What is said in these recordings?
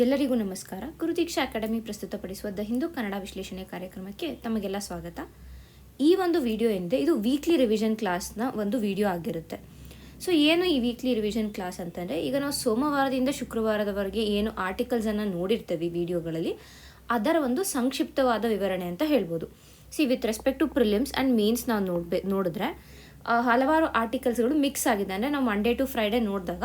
ಎಲ್ಲರಿಗೂ ನಮಸ್ಕಾರ. ಗುರುದೀಕ್ಷಾ ಅಕಾಡೆಮಿ ಪ್ರಸ್ತುತಪಡಿಸುವ ದ ಹಿಂದೂ ಕನ್ನಡ ವಿಶ್ಲೇಷಣೆ ಕಾರ್ಯಕ್ರಮಕ್ಕೆ ತಮಗೆಲ್ಲ ಸ್ವಾಗತ. ಈ ಒಂದು ವಿಡಿಯೋ ಏನಿದೆ ಇದು ವೀಕ್ಲಿ ರಿವಿಷನ್ ಕ್ಲಾಸ್ನ ಒಂದು ವಿಡಿಯೋ ಆಗಿರುತ್ತೆ. ಸೊ ಏನು ಈ ವೀಕ್ಲಿ ರಿವಿಷನ್ ಕ್ಲಾಸ್ ಅಂತಂದರೆ, ಈಗ ನಾವು ಸೋಮವಾರದಿಂದ ಶುಕ್ರವಾರದವರೆಗೆ ಏನು ಆರ್ಟಿಕಲ್ಸನ್ನು ನೋಡಿರ್ತೇವೆ ವಿಡಿಯೋಗಳಲ್ಲಿ, ಅದರ ಒಂದು ಸಂಕ್ಷಿಪ್ತವಾದ ವಿವರಣೆ ಅಂತ ಹೇಳ್ಬೋದು. See with respect to prelims and mains ನಾವು ನೋಡ್ಬೇ, ನೋಡಿದ್ರೆ ಹಲವಾರು ಆರ್ಟಿಕಲ್ಸ್ಗಳು ಮಿಕ್ಸ್ ಆಗಿದೆ ಅಂದರೆ ನಾವು ಮಂಡೇ ಟು ಫ್ರೈಡೇ ನೋಡಿದಾಗ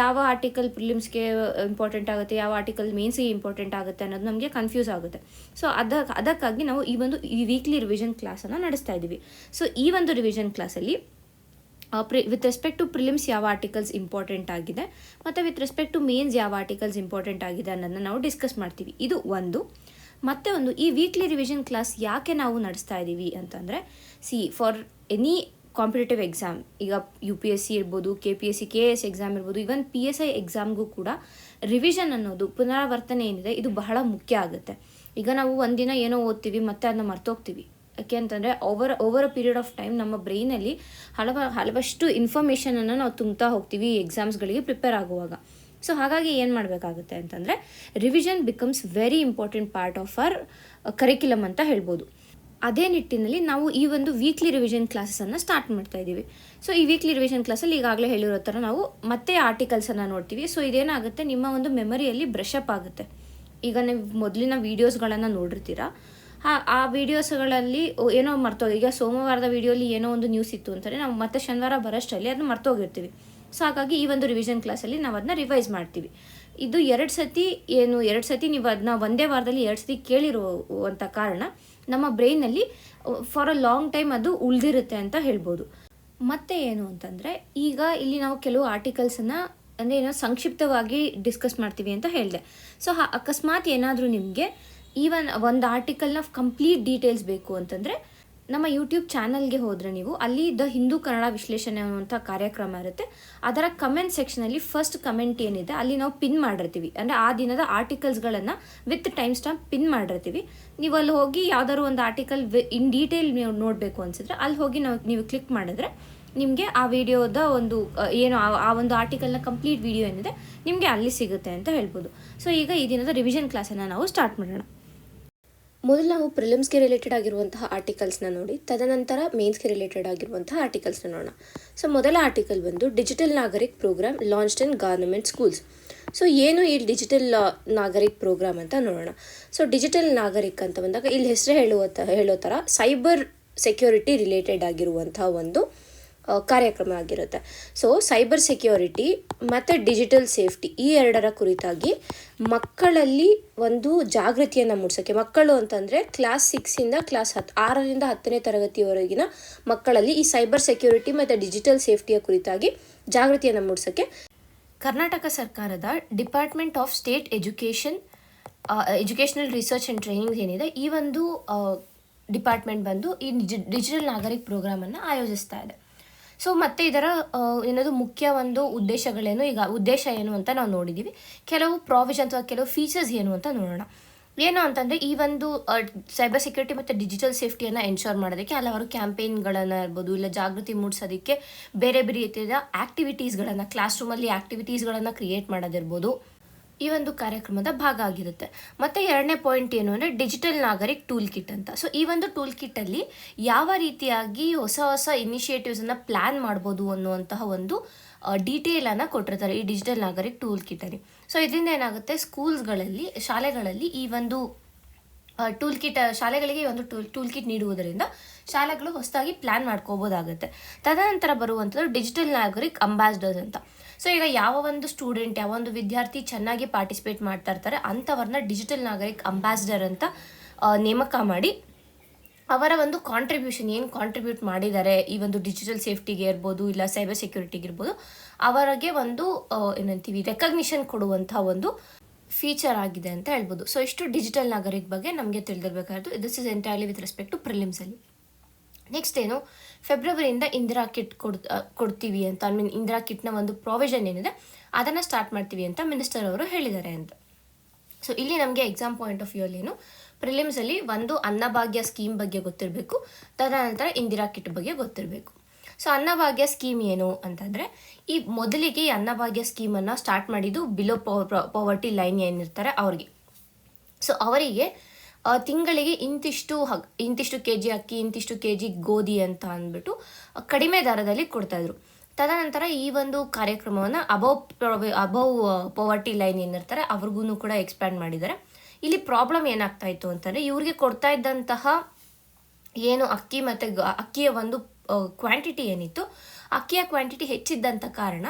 ಯಾವ ಆರ್ಟಿಕಲ್ ಪ್ರಿಲಿಮ್ಸ್ಗೆ ಇಂಪಾರ್ಟೆಂಟ್ ಆಗುತ್ತೆ, ಯಾವ ಆರ್ಟಿಕಲ್ ಮೇನ್ಸ್ಗೆ ಇಂಪಾರ್ಟೆಂಟ್ ಆಗುತ್ತೆ ಅನ್ನೋದು ನಮಗೆ ಕನ್ಫ್ಯೂಸ್ ಆಗುತ್ತೆ. ಸೊ ಅದ, ಅದಕ್ಕಾಗಿ ನಾವು ಈ ಒಂದು, ಈ ವೀಕ್ಲಿ ರಿವಿಷನ್ ಕ್ಲಾಸನ್ನು ನಡೆಸ್ತಾ ಇದ್ದೀವಿ. ಸೊ ಈ ಒಂದು ರಿವಿಷನ್ ಕ್ಲಾಸಲ್ಲಿ ಪ್ರಿ ವಿತ್ ರೆಸ್ಪೆಕ್ಟ್ ಟು ಪ್ರಿಲಿಮ್ಸ್ ಯಾವ ಆರ್ಟಿಕಲ್ಸ್ ಇಂಪಾರ್ಟೆಂಟ್ ಆಗಿದೆ, ಮತ್ತು ವಿತ್ ರೆಸ್ಪೆಕ್ಟ್ ಟು ಮೇನ್ಸ್ ಯಾವ ಆರ್ಟಿಕಲ್ಸ್ ಇಂಪಾರ್ಟೆಂಟ್ ಆಗಿದೆ ಅನ್ನೋದನ್ನ ನಾವು ಡಿಸ್ಕಸ್ ಮಾಡ್ತೀವಿ. ಇದು ಒಂದು. ಮತ್ತೆ ಒಂದು, ಈ ವೀಕ್ಲಿ ರಿವಿಷನ್ ಕ್ಲಾಸ್ ಯಾಕೆ ನಾವು ನಡೆಸ್ತಾ ಇದ್ದೀವಿ ಅಂತಂದರೆ see for any competitive exam ಈಗ ಯು ಪಿ ಎಸ್ ಸಿ ಇರ್ಬೋದು K P S C K S exam ಇರ್ಬೋದು ಈವನ್ ಪಿ ಎಸ್ ಐ ಎಕ್ಸಾಮ್ಗೂ ಕೂಡ ರಿವಿಷನ್ ಅನ್ನೋದು, ಪುನರಾವರ್ತನೆ ಏನಿದೆ, ಇದು ಬಹಳ ಮುಖ್ಯ ಆಗುತ್ತೆ. ಈಗ ನಾವು ಒಂದಿನ ಏನೋ ಓದ್ತೀವಿ, ಮತ್ತೆ ಅದನ್ನ ಮರ್ತೋಗ್ತೀವಿ. ಯಾಕೆ ಅಂತಂದರೆ over over a period of time ನಮ್ಮ ಬ್ರೈನಲ್ಲಿ ಹಲವ, ಹಲವಷ್ಟು ಇನ್ಫಾರ್ಮೇಷನನ್ನು ನಾವು ತುಂಬ್ತಾ ಹೋಗ್ತೀವಿ ಎಕ್ಸಾಮ್ಸ್ಗಳಿಗೆ ಪ್ರಿಪೇರ್ ಆಗುವಾಗ. ಸೊ ಹಾಗಾಗಿ ಏನು ಮಾಡಬೇಕಾಗುತ್ತೆ ಅಂತಂದರೆ revision becomes very important part of our curriculum ಅಂತ ಹೇಳ್ಬೋದು. ಅದೇ ನಿಟ್ಟಿನಲ್ಲಿ ನಾವು ಈ ಒಂದು ವೀಕ್ಲಿ ರಿವಿಷನ್ ಕ್ಲಾಸನ್ನು ಸ್ಟಾರ್ಟ್ ಮಾಡ್ತಾ ಇದ್ದೀವಿ. ಸೊ ಈ ವೀಕ್ಲಿ ರಿವಿಷನ್ ಕ್ಲಾಸಲ್ಲಿ ಈಗಾಗಲೇ ಹೇಳಿರೋ ಥರ ನಾವು ಮತ್ತೆ ಆರ್ಟಿಕಲ್ಸನ್ನು ನೋಡ್ತೀವಿ. ಸೊ ಇದೇನಾಗುತ್ತೆ? ನಿಮ್ಮ ಒಂದು ಮೆಮರಿಯಲ್ಲಿ ಬ್ರಷ್ ಅಪ್ ಆಗುತ್ತೆ. ಈಗ ನೀವು ಮೊದಲಿನ ವೀಡಿಯೋಸ್ಗಳನ್ನು ನೋಡಿರ್ತೀರಾ? ಆ ವೀಡಿಯೋಸ್ಗಳಲ್ಲಿ ಏನೋ ಮರ್ತೋಗಿ ಈಗ ಸೋಮವಾರದ ವೀಡಿಯೋಲಿ ಏನೋ ಒಂದು ನ್ಯೂಸ್ ಇತ್ತು ಅಂತಾರೆ ನಾವು ಮತ್ತೆ ಶನಿವಾರ ಬರೋಷ್ಟರಲ್ಲಿ ಅದನ್ನ ಮರ್ತೋಗಿರ್ತೀವಿ ಸೊ ಹಾಗಾಗಿ ಈ ಒಂದು ರಿವಿಷನ್ ಕ್ಲಾಸಲ್ಲಿ ನಾವು ಅದನ್ನ ರಿವೈಸ್ ಮಾಡ್ತೀವಿ. ಇದು ಎರಡು ಸತಿ ಏನು, ಎರಡು ಸತಿ ನೀವು ಅದನ್ನ ಒಂದೇ ವಾರದಲ್ಲಿ ಎರಡು ಸತಿ ಕೇಳಿರುವಂಥ ಕಾರಣ ನಮ್ಮ ಬ್ರೈನಲ್ಲಿ ಫಾರ್ ಅ ಲಾಂಗ್ ಟೈಮ್ ಅದು ಉಳಿದಿರುತ್ತೆ ಅಂತ ಹೇಳ್ಬೋದು. ಮತ್ತೆ ಏನು ಅಂತಂದರೆ, ಈಗ ಇಲ್ಲಿ ನಾವು ಕೆಲವು ಆರ್ಟಿಕಲ್ಸನ್ನು ಅಂದರೆ ಏನೋ ಸಂಕ್ಷಿಪ್ತವಾಗಿ ಡಿಸ್ಕಸ್ ಮಾಡ್ತೀವಿ ಅಂತ ಹೇಳಿದೆ. ಸೊ ಅಕಸ್ಮಾತ್ ಏನಾದರೂ ನಿಮಗೆ ಈವನ್ ಒಂದು ಆರ್ಟಿಕಲ್ನ ಕಂಪ್ಲೀಟ್ ಡೀಟೇಲ್ಸ್ ಬೇಕು ಅಂತಂದರೆ ನಮ್ಮ ಯೂಟ್ಯೂಬ್ ಚಾನಲ್ಗೆ ಹೋದರೆ ನೀವು ಅಲ್ಲಿ ದ ಹಿಂದೂ ಕನ್ನಡ ವಿಶ್ಲೇಷಣೆ ಅನ್ನುವಂಥ ಕಾರ್ಯಕ್ರಮ ಇರುತ್ತೆ. ಅದರ ಕಮೆಂಟ್ ಸೆಕ್ಷನಲ್ಲಿ ಫಸ್ಟ್ ಕಮೆಂಟ್ ಏನಿದೆ, ಅಲ್ಲಿ ನಾವು ಪಿನ್ ಮಾಡಿರ್ತೀವಿ. ಅಂದರೆ ಆ ದಿನದ ಆರ್ಟಿಕಲ್ಸ್ಗಳನ್ನು ವಿತ್ ಟೈಮ್ ಸ್ಟಾಂಪ್ ಪಿನ್ ಮಾಡಿರ್ತೀವಿ. ನೀವು ಅಲ್ಲಿ ಹೋಗಿ ಯಾವ್ದಾದ್ರು ಒಂದು ಆರ್ಟಿಕಲ್ ಇನ್ ಡೀಟೇಲ್ ನೀವು ನೋಡಬೇಕು ಅನಿಸಿದ್ರೆ ಅಲ್ಲಿ ಹೋಗಿ ನಾವು ನೀವು ಕ್ಲಿಕ್ ಮಾಡಿದ್ರೆ ನಿಮಗೆ ಆ ವಿಡಿಯೋದ ಒಂದು ಏನು ಆ- ಒಂದು ಆರ್ಟಿಕಲ್ನ ಕಂಪ್ಲೀಟ್ ವಿಡಿಯೋ ಏನಿದೆ, ನಿಮಗೆ ಅಲ್ಲಿ ಸಿಗುತ್ತೆ ಅಂತ ಹೇಳ್ಬೋದು. ಸೊ ಈಗ ಈ ದಿನದ ರಿವಿಷನ್ ಕ್ಲಾಸನ್ನು ನಾವು ಸ್ಟಾರ್ಟ್ ಮಾಡೋಣ. ಮೊದಲು ನಾವು ಪ್ರಿಲಿಮ್ಸ್ಗೆ ರಿಲೇಟೆಡ್ ಆಗಿರುವಂತಹ ಆರ್ಟಿಕಲ್ಸ್ನ ನೋಡಿ, ತದನಂತರ ಮೇನ್ಸ್ಗೆ ರಿಲೇಟೆಡ್ ಆಗಿರುವಂತಹ ಆರ್ಟಿಕಲ್ಸ್ನ ನೋಡೋಣ. ಸೊ ಮೊದಲ ಆರ್ಟಿಕಲ್ ಬಂದು digital Nagarik programme launched in government schools so ಏನು ಈ ಡಿಜಿಟಲ್ ನಾಗರಿಕ್ ಪ್ರೋಗ್ರಾಮ್ ಅಂತ ನೋಡೋಣ. ಸೊ ಡಿಜಿಟಲ್ ನಾಗರಿಕ್ ಅಂತ ಬಂದಾಗ, ಇಲ್ಲಿ ಹೆಸರು ಹೇಳುವ ಹೇಳೋ ಥರ ಸೈಬರ್ ಸೆಕ್ಯೂರಿಟಿ ರಿಲೇಟೆಡ್ ಆಗಿರುವಂತಹ ಒಂದು ಕಾರ್ಯಕ್ರಮ ಆಗಿರುತ್ತೆ. ಸೊ ಸೈಬರ್ ಸೆಕ್ಯೂರಿಟಿ ಮತ್ತು ಡಿಜಿಟಲ್ ಸೇಫ್ಟಿ ಈ ಎರಡರ ಕುರಿತಾಗಿ ಮಕ್ಕಳಲ್ಲಿ ಒಂದು ಜಾಗೃತಿಯನ್ನು ಮೂಡಿಸೋಕ್ಕೆ ಮಕ್ಕಳು ಅಂತಂದರೆ ಕ್ಲಾಸ್ ಸಿಕ್ಸಿಂದ ಕ್ಲಾಸ್ ಹತ್ತು ಆರರಿಂದ ಹತ್ತನೇ ತರಗತಿಯವರೆಗಿನ ಮಕ್ಕಳಲ್ಲಿ ಈ ಸೈಬರ್ ಸೆಕ್ಯೂರಿಟಿ ಮತ್ತು ಡಿಜಿಟಲ್ ಸೇಫ್ಟಿಯ ಕುರಿತಾಗಿ ಜಾಗೃತಿಯನ್ನು ಮೂಡಿಸೋಕ್ಕೆ ಕರ್ನಾಟಕ ಸರ್ಕಾರದ department of state education educational research and training ಏನಿದೆ, ಈ ಒಂದು ಡಿಪಾರ್ಟ್ಮೆಂಟ್ ಬಂದು ಈ ಡಿಜಿಟಲ್ ನಾಗರಿಕ ಪ್ರೋಗ್ರಾಮನ್ನು ಆಯೋಜಿಸ್ತಾ ಇದೆ. ಸೊ ಮತ್ತೆ ಇದರ ಏನದು ಮುಖ್ಯ ಒಂದು ಉದ್ದೇಶಗಳೇನು? ಈಗ ಉದ್ದೇಶ ಏನು ಅಂತ ನಾವು ನೋಡಿದ್ದೀವಿ ಕೆಲವು ಪ್ರಾವಿಷನ್ ಅಥವಾ ಕೆಲವು ಫೀಚರ್ಸ್ ಏನು ಅಂತ ನೋಡೋಣ. ಏನು ಅಂತಂದರೆ, ಈ ಒಂದು ಸೈಬರ್ ಸೆಕ್ಯೂರಿಟಿ ಮತ್ತು ಡಿಜಿಟಲ್ ಸೇಫ್ಟಿಯನ್ನು ಎನ್ಶೋರ್ ಮಾಡೋದಕ್ಕೆ ಹಲವಾರು ಕ್ಯಾಂಪೇನ್ಗಳನ್ನು ಇರ್ಬೋದು, ಇಲ್ಲ ಜಾಗೃತಿ ಮೂಡಿಸೋದಕ್ಕೆ ಬೇರೆ ಬೇರೆ ರೀತಿಯ ಆ್ಯಕ್ಟಿವಿಟೀಸ್ಗಳನ್ನು ಕ್ಲಾಸ್ ರೂಮಲ್ಲಿ ಆ್ಯಕ್ಟಿವಿಟೀಸ್ಗಳನ್ನು ಕ್ರಿಯೇಟ್ ಮಾಡೋದಿರ್ಬೋದು. ಈ ಒಂದು ಕಾರ್ಯಕ್ರಮದ ಭಾಗ ಆಗಿರುತ್ತೆ. ಮತ್ತು ಎರಡನೇ ಪಾಯಿಂಟ್ ಏನು ಅಂದರೆ ಡಿಜಿಟಲ್ ನಾಗರಿಕ್ ಟೂಲ್ ಕಿಟ್ ಅಂತ. ಸೊ ಈ ಒಂದು ಟೂಲ್ ಕಿಟ್ಟಲ್ಲಿ ಯಾವ ರೀತಿಯಾಗಿ ಹೊಸ ಹೊಸ ಇನಿಷಿಯೇಟಿವ್ಸನ್ನು ಪ್ಲ್ಯಾನ್ ಮಾಡ್ಬೋದು ಅನ್ನುವಂತಹ ಒಂದು ಡೀಟೇಲನ್ನು ಕೊಟ್ಟಿರ್ತಾರೆ ಈ ಡಿಜಿಟಲ್ ನಾಗರಿಕ್ ಟೂಲ್ ಕಿಟ್ಟಲ್ಲಿ ಸೊ ಇದರಿಂದ ಏನಾಗುತ್ತೆ? ಸ್ಕೂಲ್ಸ್ಗಳಲ್ಲಿ ಶಾಲೆಗಳಲ್ಲಿ ಈ ಒಂದು ಟೂಲ್ ಕಿಟ್ ಶಾಲೆಗಳಿಗೆ ಒಂದು ಟೂಲ್ ಟೂಲ್ ಕಿಟ್ ನೀಡುವುದರಿಂದ ಶಾಲೆಗಳು ಹೊಸದಾಗಿ ಪ್ಲ್ಯಾನ್ ಮಾಡ್ಕೋಬೋದಾಗುತ್ತೆ. ತದನಂತರ ಬರುವಂಥದ್ದು ಡಿಜಿಟಲ್ ನಾಗರಿಕ್ ಅಂಬಾಸಿಡರ್ಸ್ ಅಂತ. ಸೊ ಈಗ ಯಾವ ಒಂದು ಸ್ಟೂಡೆಂಟ್ ಯಾವ ಒಂದು ವಿದ್ಯಾರ್ಥಿ ಚೆನ್ನಾಗಿ ಪಾರ್ಟಿಸಿಪೇಟ್ ಮಾಡ್ತಾ ಇರ್ತಾರೆ ಅಂಥವ್ರನ್ನ ಡಿಜಿಟಲ್ ನಾಗರಿಕ್ ಅಂಬಾಸಿಡರ್ ಅಂತ ನೇಮಕ ಮಾಡಿ ಅವರ ಒಂದು ಕಾಂಟ್ರಿಬ್ಯೂಷನ್ ಏನು ಕಾಂಟ್ರಿಬ್ಯೂಟ್ ಮಾಡಿದ್ದಾರೆ, ಈ ಒಂದು ಡಿಜಿಟಲ್ ಸೇಫ್ಟಿಗೆ ಇರ್ಬೋದು, ಇಲ್ಲ ಸೈಬರ್ ಸೆಕ್ಯೂರಿಟಿಗೆ ಇರ್ಬೋದು, ಅವರಿಗೆ ಒಂದು ಏನಂತೀವಿ ರೆಕಗ್ನಿಷನ್ ಕೊಡುವಂಥ ಒಂದು ಫೀಚರ್ ಆಗಿದೆ ಅಂತ ಹೇಳ್ಬೋದು. ಸೊ ಇಷ್ಟು ಡಿಜಿಟಲ್ ನಾಗರಿಕ ಬಗ್ಗೆ ನಮಗೆ ತಿಳಿದಿರಬೇಕಾದ್ದು this is entirely with respect to ಪ್ರಿಲಿಮ್ಸಲ್ಲಿ next ಏನು? ಫೆಬ್ರವರಿಯಿಂದ ಇಂದಿರಾ ಕಿಟ್ ಕೊಡ್ ಕೊಡ್ತೀವಿ ಅಂತ ಐ ಮೀನ್ ಇಂದಿರಾ ಕಿಟ್ನ ಒಂದು ಪ್ರೊವಿಷನ್ ಏನಿದೆ, ಅದನ್ನು ಸ್ಟಾರ್ಟ್ ಮಾಡ್ತೀವಿ ಅಂತ ಮಿನಿಸ್ಟರ್ ಅವರು ಹೇಳಿದ್ದಾರೆ ಅಂತ. ಸೊ ಇಲ್ಲಿ ನಮಗೆ ಎಕ್ಸಾಮ್ ಪಾಯಿಂಟ್ ಆಫ್ ವ್ಯೂಲ್ಲಿ ಏನು? ಪ್ರಿಲಿಮ್ಸಲ್ಲಿ ಒಂದು ಅನ್ನಭಾಗ್ಯ ಸ್ಕೀಮ್ ಬಗ್ಗೆ ಗೊತ್ತಿರಬೇಕು, ತದನಂತರ ಇಂದಿರಾ ಕಿಟ್ ಬಗ್ಗೆ ಗೊತ್ತಿರಬೇಕು. ಸೊ ಅನ್ನಭಾಗ್ಯ ಸ್ಕೀಮ್ ಏನು ಅಂತಂದರೆ, ಈ ಮೊದಲಿಗೆ ಈ ಅನ್ನಭಾಗ್ಯ ಸ್ಕೀಮನ್ನು ಸ್ಟಾರ್ಟ್ ಮಾಡಿದ್ದು ಬಿಲೋ ಪವರ್ಟಿ ಲೈನ್ ಏನಿರ್ತಾರೆ ಅವ್ರಿಗೆ. ಸೊ ಅವರಿಗೆ ತಿಂಗಳಿಗೆ ಇಂತಿಷ್ಟು ಹಗ್, ಇಂತಿಷ್ಟು ಕೆ ಜಿ ಅಕ್ಕಿ, ಇಂತಿಷ್ಟು ಕೆ ಜಿ ಗೋಧಿ ಅಂತ ಅಂದ್ಬಿಟ್ಟು ಕಡಿಮೆ ದರದಲ್ಲಿ ಕೊಡ್ತಾಯಿದ್ರು ತದನಂತರ ಈ ಒಂದು ಕಾರ್ಯಕ್ರಮವನ್ನು ಅಬೌವ್ ಅಬೌವ್ ಪವರ್ಟಿ ಲೈನ್ ಏನಿರ್ತಾರೆ ಅವ್ರಿಗೂ ಕೂಡ ಎಕ್ಸ್ಪ್ಯಾಂಡ್ ಮಾಡಿದ್ದಾರೆ. ಇಲ್ಲಿ ಪ್ರಾಬ್ಲಮ್ ಏನಾಗ್ತಾ ಇತ್ತು ಅಂತಂದರೆ, ಇವ್ರಿಗೆ ಕೊಡ್ತಾ ಇದ್ದಂತಹ ಏನು ಅಕ್ಕಿ ಮತ್ತು ಅಕ್ಕಿಯ ಒಂದು ಕ್ವಾಂಟಿಟಿ ಏನಿತ್ತು, ಅಕ್ಕಿಯ ಕ್ವಾಂಟಿಟಿ ಹೆಚ್ಚಿದ್ದಂಥ ಕಾರಣ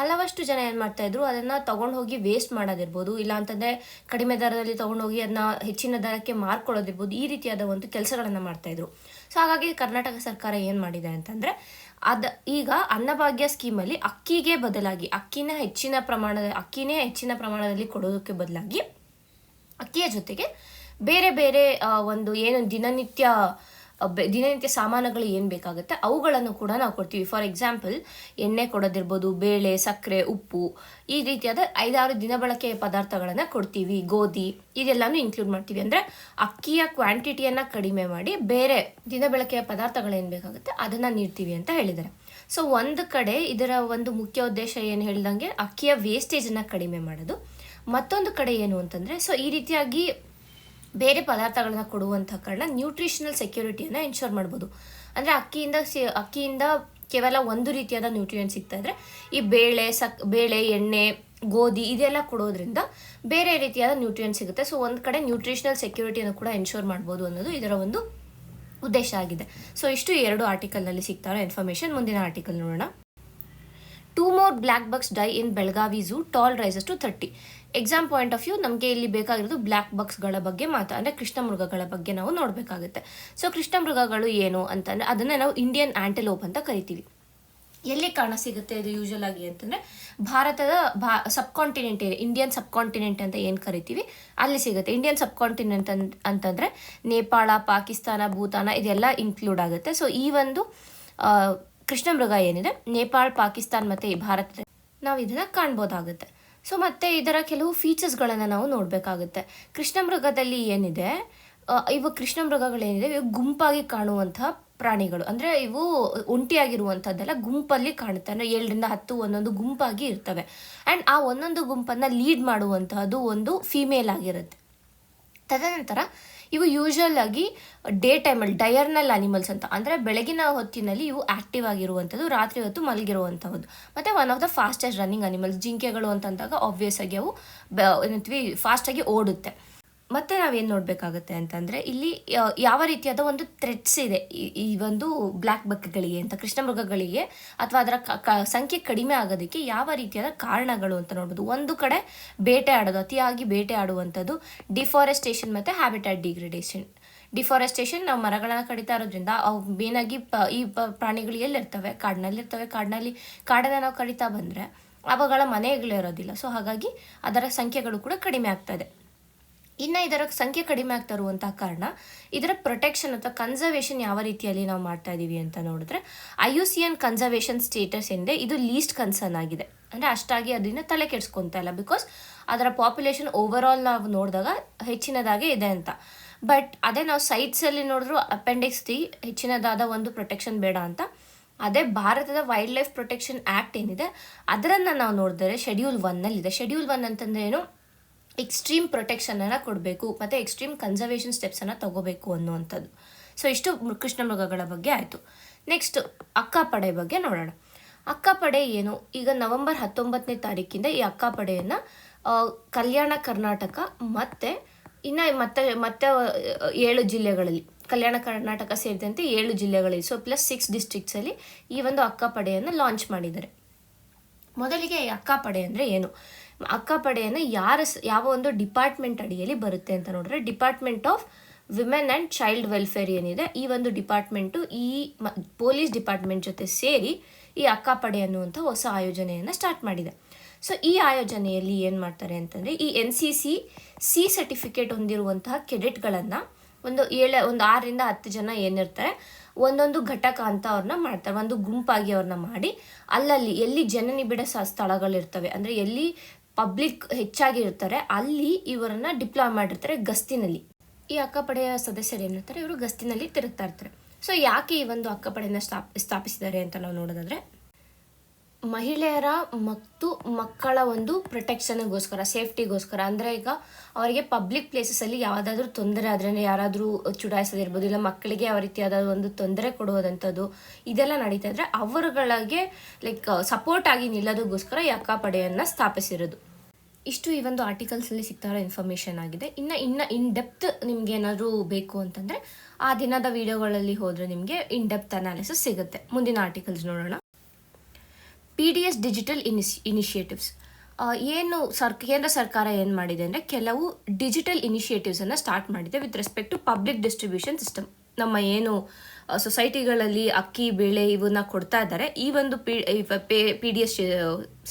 ಹಲವಷ್ಟು ಜನ ಏನು ಮಾಡ್ತಾಯಿದ್ರು ಅದನ್ನು ತೊಗೊಂಡು ಹೋಗಿ ವೇಸ್ಟ್ ಮಾಡೋದಿರ್ಬೋದು, ಇಲ್ಲ ಅಂತಂದರೆ ಕಡಿಮೆ ದರದಲ್ಲಿ ತೊಗೊಂಡು ಹೋಗಿ ಅದನ್ನ ಹೆಚ್ಚಿನ ದರಕ್ಕೆ ಮಾರ್ಕೊಳ್ಳೋದಿರ್ಬೋದು, ಈ ರೀತಿಯಾದ ಒಂದು ಕೆಲಸಗಳನ್ನು ಮಾಡ್ತಾಯಿದ್ರು ಸೊ ಹಾಗಾಗಿ ಕರ್ನಾಟಕ ಸರ್ಕಾರ ಏನು ಮಾಡಿದೆ ಅಂತಂದರೆ, ಅದ ಈಗ ಅನ್ನಭಾಗ್ಯ ಸ್ಕೀಮಲ್ಲಿ ಅಕ್ಕಿಗೆ ಬದಲಾಗಿ, ಅಕ್ಕಿನ ಹೆಚ್ಚಿನ ಪ್ರಮಾಣದ, ಅಕ್ಕಿನೇ ಹೆಚ್ಚಿನ ಪ್ರಮಾಣದಲ್ಲಿ ಕೊಡೋದಕ್ಕೆ ಬದಲಾಗಿ, ಅಕ್ಕಿಯ ಜೊತೆಗೆ ಬೇರೆ ಬೇರೆ ಒಂದು ಏನು ದಿನನಿತ್ಯ ದಿನನಿತ್ಯ ಸಾಮಾನುಗಳು ಏನು ಬೇಕಾಗುತ್ತೆ ಅವುಗಳನ್ನು ಕೂಡ ನಾವು ಕೊಡ್ತೀವಿ. ಫಾರ್ ಎಕ್ಸಾಂಪಲ್ ಎಣ್ಣೆ ಕೊಡೋದಿರ್ಬೋದು, ಬೇಳೆ, ಸಕ್ಕರೆ, ಉಪ್ಪು ಈ ರೀತಿಯಾದ ಐದಾರು ದಿನಬಳಕೆಯ ಪದಾರ್ಥಗಳನ್ನು ಕೊಡ್ತೀವಿ. ಗೋಧಿ ಇದೆಲ್ಲಾನು ಇನ್ಕ್ಲೂಡ್ ಮಾಡ್ತೀವಿ. ಅಂದರೆ ಅಕ್ಕಿಯ ಕ್ವಾಂಟಿಟಿಯನ್ನು ಕಡಿಮೆ ಮಾಡಿ ಬೇರೆ ದಿನಬಳಕೆಯ ಪದಾರ್ಥಗಳೇನು ಬೇಕಾಗುತ್ತೆ ಅದನ್ನು ನೀಡ್ತೀವಿ ಅಂತ ಹೇಳಿದ್ದಾರೆ. ಸೊ ಒಂದು ಕಡೆ ಇದರ ಒಂದು ಮುಖ್ಯ ಉದ್ದೇಶ ಏನು ಹೇಳ್ದಂಗೆ ಅಕ್ಕಿಯ ವೇಸ್ಟೇಜನ್ನು ಕಡಿಮೆ ಮಾಡೋದು. ಮತ್ತೊಂದು ಕಡೆ ಏನು ಅಂತಂದರೆ ಸೊ ಈ ರೀತಿಯಾಗಿ ಬೇರೆ ಪದಾರ್ಥಗಳನ್ನ ಕೊಡುವಂಥ ಕಾರಣ ನ್ಯೂಟ್ರಿಷನಲ್ ಸೆಕ್ಯೂರಿಟಿಯನ್ನು ಎನ್ಶೋರ್ ಮಾಡ್ಬೋದು. ಅಂದರೆ ಅಕ್ಕಿಯಿಂದ ಅಕ್ಕಿಯಿಂದ ಕೇವಲ ಒಂದು ರೀತಿಯಾದ ನ್ಯೂಟ್ರಿಯೆಂಟ್ ಸಿಗ್ತಾ ಇದ್ರೆ ಈ ಬೇಳೆ, ಸಕ್, ಬೇಳೆ, ಎಣ್ಣೆ, ಗೋಧಿ ಇದೆಲ್ಲ ಕೊಡೋದ್ರಿಂದ ಬೇರೆ ರೀತಿಯಾದ ನ್ಯೂಟ್ರಿಯೆಂಟ್ ಸಿಗುತ್ತೆ. ಸೊ ಒಂದು ಕಡೆ ನ್ಯೂಟ್ರಿಷನಲ್ ಸೆಕ್ಯೂರಿಟಿಯನ್ನು ಕೂಡ ಎನ್ಶೋರ್ ಮಾಡ್ಬೋದು ಅನ್ನೋದು ಇದರ ಒಂದು ಉದ್ದೇಶ ಆಗಿದೆ. ಸೊ ಇಷ್ಟು ಎರಡು ಆರ್ಟಿಕಲ್ನಲ್ಲಿ ಸಿಗ್ತಾರೋ ಇನ್ಫಾರ್ಮೇಷನ್ ಮುಂದಿನ ಆರ್ಟಿಕಲ್ ನೋಡೋಣ. Two more black bucks die in Belagavi zoo toll rises to thirty exam point of view ನಮಗೆ ಇಲ್ಲಿ ಬೇಕಾಗಿರೋದು ಬ್ಲ್ಯಾಕ್ ಬಕ್ಸ್ಗಳ ಬಗ್ಗೆ ಮಾತ್ರ. ಅಂದರೆ ಕೃಷ್ಣ ಮೃಗಗಳ ಬಗ್ಗೆ ನಾವು ನೋಡಬೇಕಾಗುತ್ತೆ. ಸೊ ಕೃಷ್ಣ ಮೃಗಗಳು ಏನು ಅಂತಂದರೆ ಅದನ್ನು ನಾವು ಇಂಡಿಯನ್ ಆ್ಯಂಟಲೋಪ್ ಅಂತ ಕರಿತೀವಿ. ಎಲ್ಲಿ ಕಾಣ ಸಿಗುತ್ತೆ ಇದು ಯೂಶಲ್ ಆಗಿ ಅಂತಂದರೆ ಭಾರತದ ಭಾ subcontinent Indian subcontinent ಅಂತ ಏನು ಕರಿತೀವಿ? ಅಲ್ಲಿ ಸಿಗುತ್ತೆ. ಇಂಡಿಯನ್ ಸಬ್ ಕಾಂಟಿನೆಂಟ್ ಅನ್, ಅಂತಂದರೆ ನೇಪಾಳ, ಪಾಕಿಸ್ತಾನ, ಭೂತಾನ ಇದೆಲ್ಲ ಇನ್ಕ್ಲೂಡ್ ಆಗುತ್ತೆ. ಸೊ ಈ ಒಂದು ಕೃಷ್ಣಮೃಗ ಕೃಷ್ಣ ಮೃಗ ಏನಿದೆ? ನೇಪಾಳ, ಪಾಕಿಸ್ತಾನ್ ಮತ್ತು ಭಾರತದ ನಾವು ಇದನ್ನು ಕಾಣ್ಬೋದಾಗುತ್ತೆ. ಸೊ ಮತ್ತು ಇದರ ಕೆಲವು ಫೀಚರ್ಸ್ಗಳನ್ನು ನಾವು ನೋಡಬೇಕಾಗುತ್ತೆ. ಕೃಷ್ಣಮೃಗದಲ್ಲಿ ಏನಿದೆ? ಇವು ಕೃಷ್ಣಮೃಗಗಳೇನಿದೆ? ಇವು ಗುಂಪಾಗಿ ಕಾಣುವಂತಹ ಪ್ರಾಣಿಗಳು. ಅಂದರೆ ಇವು ಒಂಟಿಯಾಗಿರುವಂಥದ್ದೆಲ್ಲ ಗುಂಪಲ್ಲಿ ಕಾಣುತ್ತೆ. ಅಂದರೆ ಏಳರಿಂದ ಹತ್ತು ಒಂದೊಂದು ಗುಂಪಾಗಿ ಇರ್ತವೆ. ಆ್ಯಂಡ್ ಆ ಒಂದೊಂದು ಗುಂಪನ್ನು ಲೀಡ್ ಮಾಡುವಂತಹದ್ದು ಒಂದು ಫೀಮೇಲ್ ಆಗಿರುತ್ತೆ. ತದನಂತರ ಇವು ಯೂಶುವಲ್ ಆಗಿ ಡೇ ಟೈಮಲ್ಲಿ ಡಯರ್ನಲ್ ಅನಿಮಲ್ಸ್ ಅಂತ, ಅಂದರೆ ಬೆಳಗಿನ ಹೊತ್ತಿನಲ್ಲಿ ಇವು ಆಕ್ಟಿವ್ ಆಗಿರುವಂಥದ್ದು, ರಾತ್ರಿ ಹೊತ್ತು ಮಲಗಿರುವಂಥದ್ದು ಮತ್ತು one of the fastest running animals ಜಿಂಕೆಗಳು ಅಂತಂದಾಗ ಆಬ್ವಿಯಸ್ ಆಗಿ ಅವು ಏನಂತೀವಿ ಫಾಸ್ಟಾಗಿ ಓಡುತ್ತೆ. ಮತ್ತೆ ನಾವೇನು ನೋಡಬೇಕಾಗುತ್ತೆ ಅಂತಂದರೆ ಇಲ್ಲಿ ಯಾವ ರೀತಿಯಾದ ಒಂದು ಥ್ರೆಟ್ಸ್ ಇದೆ. ಈ- ಒಂದು ಬ್ಲ್ಯಾಕ್ ಬಕ್ಗಳಿಗೆ ಅಂತ, ಕೃಷ್ಣಮೃಗಗಳಿಗೆ ಅಥವಾ ಅದರ ಸಂಖ್ಯೆ ಕಡಿಮೆ ಆಗೋದಕ್ಕೆ ಯಾವ ರೀತಿಯಾದ ಕಾರಣಗಳು ಅಂತ ನೋಡ್ಬೋದು. ಒಂದು ಕಡೆ ಬೇಟೆ ಆಡೋದು, ಅತಿಯಾಗಿ ಬೇಟೆ ಆಡುವಂಥದ್ದು ಡಿಫಾರೆಸ್ಟೇಷನ್ ಮತ್ತು ಹ್ಯಾಬಿಟ್ಯಾಟ್ ಡಿಗ್ರೇಡೇಷನ್ ಡಿಫಾರೆಸ್ಟೇಷನ್ ನಾವು ಮರಗಳನ್ನ ಕಡಿತಾ ಇರೋದ್ರಿಂದ ಅವು ಮೇನಾಗಿ ಪ, ಈ ಪ್ರಾಣಿಗಳು ಎಲ್ಲಿರ್ತವೆ? ಕಾಡಿನಲ್ಲಿರ್ತವೆ. ಕಾಡಿನಲ್ಲಿ, ಕಾಡನ್ನು ನಾವು ಕಡಿತಾ ಬಂದರೆ ಅವುಗಳ ಮನೆಗಳಿರೋದಿಲ್ಲ ಸೊ ಹಾಗಾಗಿ ಅದರ ಸಂಖ್ಯೆಗಳು ಕೂಡ ಕಡಿಮೆ ಆಗ್ತದೆ ಇನ್ನು ಇದರ ಸಂಖ್ಯೆ ಕಡಿಮೆ ಆಗ್ತಾ ಇರುವಂತಹ ಕಾರಣ ಇದರ ಪ್ರೊಟೆಕ್ಷನ್ ಅಥವಾ ಕನ್ಸರ್ವೇಷನ್ ಯಾವ ರೀತಿಯಲ್ಲಿ ನಾವು ಮಾಡ್ತಾ ಇದ್ದೀವಿ ಅಂತ ನೋಡಿದ್ರೆ I U C N conservation status ಎಂದೇ ಇದು ಲೀಸ್ಟ್ ಕನ್ಸರ್ನ್ ಆಗಿದೆ. ಅಂದರೆ ಅಷ್ಟಾಗಿ ಅದನ್ನ ತಲೆ ಕೆಡ್ಸ್ಕೊತಾ ಇಲ್ಲ ಬಿಕಾಸ್ ಅದರ ಪಾಪ್ಯುಲೇಷನ್ ಓವರ್ ಆಲ್ ನಾವು ನೋಡಿದಾಗ ಹೆಚ್ಚಿನದಾಗೆ ಇದೆ ಅಂತ. ಬಟ್ ಅದೇ ನಾವು ಸೈಟ್ಸಲ್ಲಿ ನೋಡಿದ್ರು ಅಪೆಂಡಿಕ್ಸ್ ಡಿ ಹೆಚ್ಚಿನದಾದ ಒಂದು ಪ್ರೊಟೆಕ್ಷನ್ ಬೇಡ ಅಂತ. ಅದೇ ಭಾರತದ ವೈಲ್ಡ್ ಲೈಫ್ ಪ್ರೊಟೆಕ್ಷನ್ ಆ್ಯಕ್ಟ್ ಏನಿದೆ, ಅದರನ್ನು ನಾವು ನೋಡಿದರೆ ಶೆಡ್ಯೂಲ್ ಒನ್ನಲ್ಲಿದೆ ಶೆಡ್ಯೂಲ್ ಒನ್ ಅಂತಂದ್ರೆ ಏನು? ಎಕ್ಸ್ಟ್ರೀಮ್ ಪ್ರೊಟೆಕ್ಷನನ್ನು ಕೊಡಬೇಕು, ಮತ್ತು ಎಕ್ಸ್ಟ್ರೀಮ್ ಕನ್ಸರ್ವೇಷನ್ ಸ್ಟೆಪ್ಸನ್ನು ತಗೋಬೇಕು ಅನ್ನುವಂಥದ್ದು. ಸೊ ಇಷ್ಟು ಕೃಷ್ಣ ಮೃಗಗಳ ಬಗ್ಗೆ ಆಯಿತು. ನೆಕ್ಸ್ಟ್ ಅಕ್ಕಪಡೆ ಬಗ್ಗೆ ನೋಡೋಣ. ಅಕ್ಕಪಡೆ ಏನು? ಈಗ ನವೆಂಬರ್ ಹತ್ತೊಂಬತ್ತನೇ ತಾರೀಕಿಂದ ಈ ಅಕ್ಕಾಪಡೆಯನ್ನು ಕಲ್ಯಾಣ ಕರ್ನಾಟಕ ಮತ್ತು ಇನ್ನು ಮತ್ತೆ ಮತ್ತೆ ಏಳು ಜಿಲ್ಲೆಗಳಲ್ಲಿ, ಕಲ್ಯಾಣ ಕರ್ನಾಟಕ ಸೇರಿದಂತೆ ಏಳು ಜಿಲ್ಲೆಗಳಲ್ಲಿ ಸೊ ಪ್ಲಸ್ ಸಿಕ್ಸ್ ಡಿಸ್ಟ್ರಿಕ್ಟ್ಸಲ್ಲಿ ಈ ಒಂದು ಅಕ್ಕಪಡೆಯನ್ನು ಲಾಂಚ್ ಮಾಡಿದ್ದಾರೆ. ಮೊದಲಿಗೆ ಈ ಅಕ್ಕಪಡೆ ಅಂದರೆ ಏನು? ಅಕ್ಕಾಪಡೆಯನ್ನು ಯಾರ ಸ- ಯಾವ ಒಂದು ಡಿಪಾರ್ಟ್ಮೆಂಟ್ ಅಡಿಯಲ್ಲಿ ಬರುತ್ತೆ ಅಂತ ನೋಡಿದ್ರೆ department of women and child welfare ಏನಿದೆ, ಈ ಒಂದು ಡಿಪಾರ್ಟ್ಮೆಂಟು ಈ ಪೊಲೀಸ್ ಡಿಪಾರ್ಟ್ಮೆಂಟ್ ಜೊತೆ ಸೇರಿ ಈ ಅಕ್ಕಾಪಡೆ ಅನ್ನುವಂಥ ಹೊಸ ಆಯೋಜನೆಯನ್ನು ಸ್ಟಾರ್ಟ್ ಮಾಡಿದೆ. ಸೊ, ಈ ಆಯೋಜನೆಯಲ್ಲಿ ಏನು ಮಾಡ್ತಾರೆ ಅಂತಂದರೆ ಈ N C C C certificate ಹೊಂದಿರುವಂತಹ ಕೆಡೆಟ್ಗಳನ್ನು ಒಂದು ಏಳ, ಒಂದು ಆರರಿಂದ ಹತ್ತು ಜನ ಏನಿರ್ತಾರೆ, ಒಂದೊಂದು ಘಟಕ ಅಂತ ಅವ್ರನ್ನ ಮಾಡ್ತಾರೆ, ಒಂದು ಗುಂಪಾಗಿ ಅವ್ರನ್ನ ಮಾಡಿ, ಅಲ್ಲಲ್ಲಿ ಎಲ್ಲಿ ಜನನಿಬಿಡ ಸ್ಥಳಗಳಿರ್ತವೆ, ಅಂದರೆ ಎಲ್ಲಿ ಪಬ್ಲಿಕ್ ಹೆಚ್ಚಾಗಿ ಇರ್ತಾರೆ ಅಲ್ಲಿ ಇವರನ್ನ ಡಿಪ್ಲಾಯ್ ಮಾಡಿರ್ತಾರೆ ಗಸ್ತಿನಲ್ಲಿ. ಈ ಅಕ್ಕಪಡೆಯ ಸದಸ್ಯರು ಏನಿರ್ತಾರೆ, ಇವರು ಗಸ್ತಿನಲ್ಲಿ ತಿರುಗ್ತಾ ಇರ್ತಾರೆ. ಸೊ ಯಾಕೆ ಈ ಒಂದು ಅಕ್ಕಪಡೆಯನ್ನು ಸ್ಥಾಪ್, ಸ್ಥಾಪಿಸಿದ್ದಾರೆ ಅಂತ ನಾವು ನೋಡೋದಾದ್ರೆ, ಮಹಿಳೆಯರ ಮತ್ತು ಮಕ್ಕಳ ಒಂದು ಪ್ರೊಟೆಕ್ಷನ್ಗೋಸ್ಕರ, ಸೇಫ್ಟಿಗೋಸ್ಕರ. ಅಂದರೆ ಈಗ ಅವರಿಗೆ ಪಬ್ಲಿಕ್ ಪ್ಲೇಸಸಲ್ಲಿ ಯಾವುದಾದ್ರೂ ತೊಂದರೆ ಆದರೆ ಯಾರಾದರೂ ಚುಡಾಯಿಸೋದಿರ್ಬೋದು, ಇಲ್ಲ ಮಕ್ಕಳಿಗೆ ಯಾವ ರೀತಿಯಾದ ಒಂದು ತೊಂದರೆ ಕೊಡುವುದಂಥದ್ದು ಇದೆಲ್ಲ ನಡೀತಾ ಇದ್ರೆ, ಅವರುಗಳಿಗೆ, ಲೈಕ್ ಸಪೋರ್ಟ್ ಆಗಿ ನಿಲ್ಲೋದಕ್ಕೋಸ್ಕರ ಈ ಅಕ್ಕಪಡೆಯನ್ನು ಸ್ಥಾಪಿಸಿರೋದು. ಇಷ್ಟು ಈ ಒಂದು ಆರ್ಟಿಕಲ್ಸಲ್ಲಿ ಸಿಗ್ತಾ ಇರೋ ಇನ್ಫಾರ್ಮೇಷನ್ ಆಗಿದೆ. ಇನ್ನು ಇನ್ನು ಇನ್ ಡೆಪ್ತ್ ನಿಮ್ಗೆ ಏನಾದರೂ ಬೇಕು ಅಂತಂದರೆ ಆ ದಿನದ ವಿಡಿಯೋಗಳಲ್ಲಿ ಹೋದರೆ ನಿಮಗೆ ಇನ್ ಡೆಪ್ತ್ ಅನಾಲಿಸಿಸ್ ಸಿಗುತ್ತೆ. ಮುಂದಿನ ಆರ್ಟಿಕಲ್ಸ್ ನೋಡೋಣ. ಪಿ ಡಿ ಎಸ್ ಡಿಜಿಟಲ್ ಇನಿಶ್ ಇನಿಷಿಯೇಟಿವ್ಸ್ ಏನು ಸರ್ ಕೇಂದ್ರ ಸರ್ಕಾರ ಏನು ಮಾಡಿದೆ ಅಂದರೆ ಕೆಲವು ಡಿಜಿಟಲ್ ಇನಿಷಿಯೇಟಿವ್ಸನ್ನು ಸ್ಟಾರ್ಟ್ ಮಾಡಿದೆ with respect to public distribution system ನಮ್ಮ ಏನು ಸೊಸೈಟಿಗಳಲ್ಲಿ ಅಕ್ಕಿ, ಬೇಳೆ ಇವನ್ನ ಕೊಡ್ತಾ ಇದ್ದಾರೆ. ಈ ಒಂದು P P D S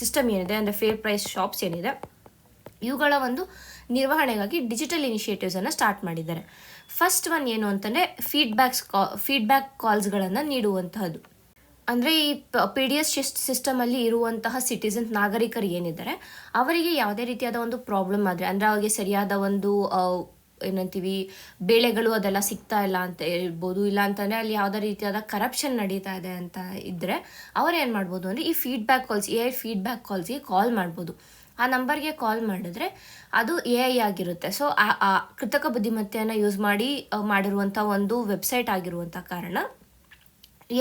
system ಏನಿದೆ ಅಂದರೆ ಫೇರ್ ಪ್ರೈಸ್ ಶಾಪ್ಸ್ ಏನಿದೆ. ಇವುಗಳ ಒಂದು ನಿರ್ವಹಣೆಗಾಗಿ ಡಿಜಿಟಲ್ ಇನಿಷಿಯೇಟಿವ್ಸನ್ನು ಸ್ಟಾರ್ಟ್ ಮಾಡಿದ್ದಾರೆ. ಫಸ್ಟ್ ಒನ್ ಏನು ಅಂತಂದರೆ ಫೀಡ್ಬ್ಯಾಕ್ಸ್ ಕಾ ಫೀಡ್ಬ್ಯಾಕ್ ಕಾಲ್ಸ್ಗಳನ್ನು ನೀಡುವಂತಹದ್ದು. ಅಂದರೆ ಈ ಪಿ ಡಿ ಎಸ್ ಸಿಸ್ಟಮಲ್ಲಿ ಇರುವಂತಹ ಸಿಟಿಸನ್ ನಾಗರಿಕರು ಏನಿದ್ದಾರೆ, ಅವರಿಗೆ ಯಾವುದೇ ರೀತಿಯಾದ ಒಂದು ಪ್ರಾಬ್ಲಮ್ ಆದರೆ, ಅಂದರೆ ಅವರಿಗೆ ಸರಿಯಾದ ಒಂದು ಏನಂತೀವಿ, ಬೇಳೆಗಳು ಅದೆಲ್ಲ ಸಿಗ್ತಾ ಇಲ್ಲ ಅಂತ ಇರ್ಬೋದು ಇಲ್ಲ ಅಂತಂದರೆ ಅಲ್ಲಿ ಯಾವುದೇ ರೀತಿಯಾದ ಕರಪ್ಷನ್ ನಡೀತಾ ಇದೆ ಅಂತ ಇದ್ದರೆ ಅವ್ರು ಏನು ಮಾಡ್ಬೋದು ಅಂದರೆ ಈ ಫೀಡ್ಬ್ಯಾಕ್ ಕಾಲ್ಸ್ ಎ ಫೀಡ್ಬ್ಯಾಕ್ ಕಾಲ್ಸ್ಗೆ ಕಾಲ್ ಮಾಡ್ಬೋದು. ಆ ನಂಬರ್ಗೆ ಕಾಲ್ ಮಾಡಿದ್ರೆ ಅದು ಎ ಐ ಆಗಿರುತ್ತೆ. ಸೊ ಆ ಕೃತಕ ಬುದ್ಧಿಮತ್ತೆಯನ್ನು ಯೂಸ್ ಮಾಡಿ ಮಾಡಿರುವಂಥ ಒಂದು ವೆಬ್ಸೈಟ್ ಆಗಿರುವಂಥ ಕಾರಣ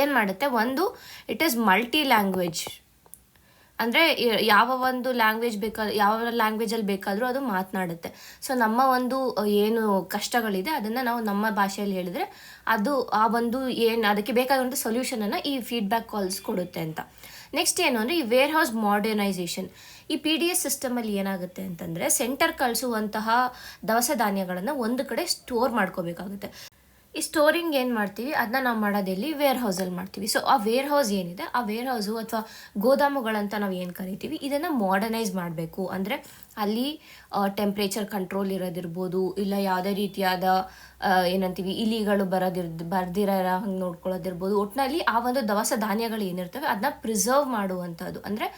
ಏನು ಮಾಡುತ್ತೆ? ಒಂದು ಇಟ್ ಈಸ್ ಮಲ್ಟಿ ಲ್ಯಾಂಗ್ವೇಜ್ ಅಂದರೆ ಯಾವ ಒಂದು ಲ್ಯಾಂಗ್ವೇಜ್ ಬೇಕಾದ ಯಾವ ಲ್ಯಾಂಗ್ವೇಜಲ್ಲಿ ಬೇಕಾದರೂ ಅದು ಮಾತನಾಡುತ್ತೆ. ಸೊ ನಮ್ಮ ಒಂದು ಏನು ಕಷ್ಟಗಳಿದೆ, ಅದನ್ನು ನಾವು ನಮ್ಮ ಭಾಷೆಯಲ್ಲಿ ಹೇಳಿದ್ರೆ ಅದು, ಆ ಒಂದು ಏನು, ಅದಕ್ಕೆ ಬೇಕಾದಂಥ ಸೊಲ್ಯೂಷನನ್ನು ಈ ಫೀಡ್ಬ್ಯಾಕ್ ಕಾಲ್ಸ್ ಕೊಡುತ್ತೆ ಅಂತ. ನೆಕ್ಸ್ಟ್ ಏನು ಅಂದರೆ, ಈ ವೇರ್ ಹೌಸ್ ಮಾಡರ್ನೈಸೇಷನ್ ಈ ಪಿ ಡಿ ಎಸ್ ಸಿಸ್ಟಮಲ್ಲಿ ಏನಾಗುತ್ತೆ ಅಂತಂದರೆ ಸೆಂಟರ್ ಕಳಿಸುವಂತಹ ದವಸ ಧಾನ್ಯಗಳನ್ನು ಒಂದು ಕಡೆ ಸ್ಟೋರ್ ಮಾಡ್ಕೋಬೇಕಾಗುತ್ತೆ. ಈ ಸ್ಟೋರಿಂಗ್ ಏನು ಮಾಡ್ತೀವಿ? ಅದನ್ನ ನಾವು ಮಾಡೋದೆಲ್ಲಿ? ವೇರ್ ಹೌಸಲ್ಲಿ ಮಾಡ್ತೀವಿ. ಸೊ ಆ ವೇರ್ ಹೌಸ್ ಏನಿದೆ? ಆ ವೇರ್ ಹೌಸು ಅಥವಾ ಗೋದಾಮುಗಳಂತ ನಾವು ಏನು ಕರಿತೀವಿ? ಇದನ್ನು ಮಾಡರ್ನೈಸ್ ಮಾಡಬೇಕು. ಅಂದರೆ ಅಲ್ಲಿ ಟೆಂಪ್ರೇಚರ್ ಕಂಟ್ರೋಲ್ ಇರೋದಿರ್ಬೋದು, ಇಲ್ಲ ಯಾವುದೇ ರೀತಿಯಾದ ಏನಂತೀವಿ, ಇಲಿಗಳು ಬರೋದಿರ್ ಬರ್ದಿರೋ ಹಂಗೆ ನೋಡ್ಕೊಳ್ಳೋದಿರ್ಬೋದು. ಒಟ್ಟಿನಲ್ಲಿ ಆ ಒಂದು ದವಸ ಧಾನ್ಯಗಳು ಏನಿರ್ತವೆ ಅದನ್ನ ಪ್ರಿಸರ್ವ್ ಮಾಡುವಂಥದ್ದು ಅಂದರೆ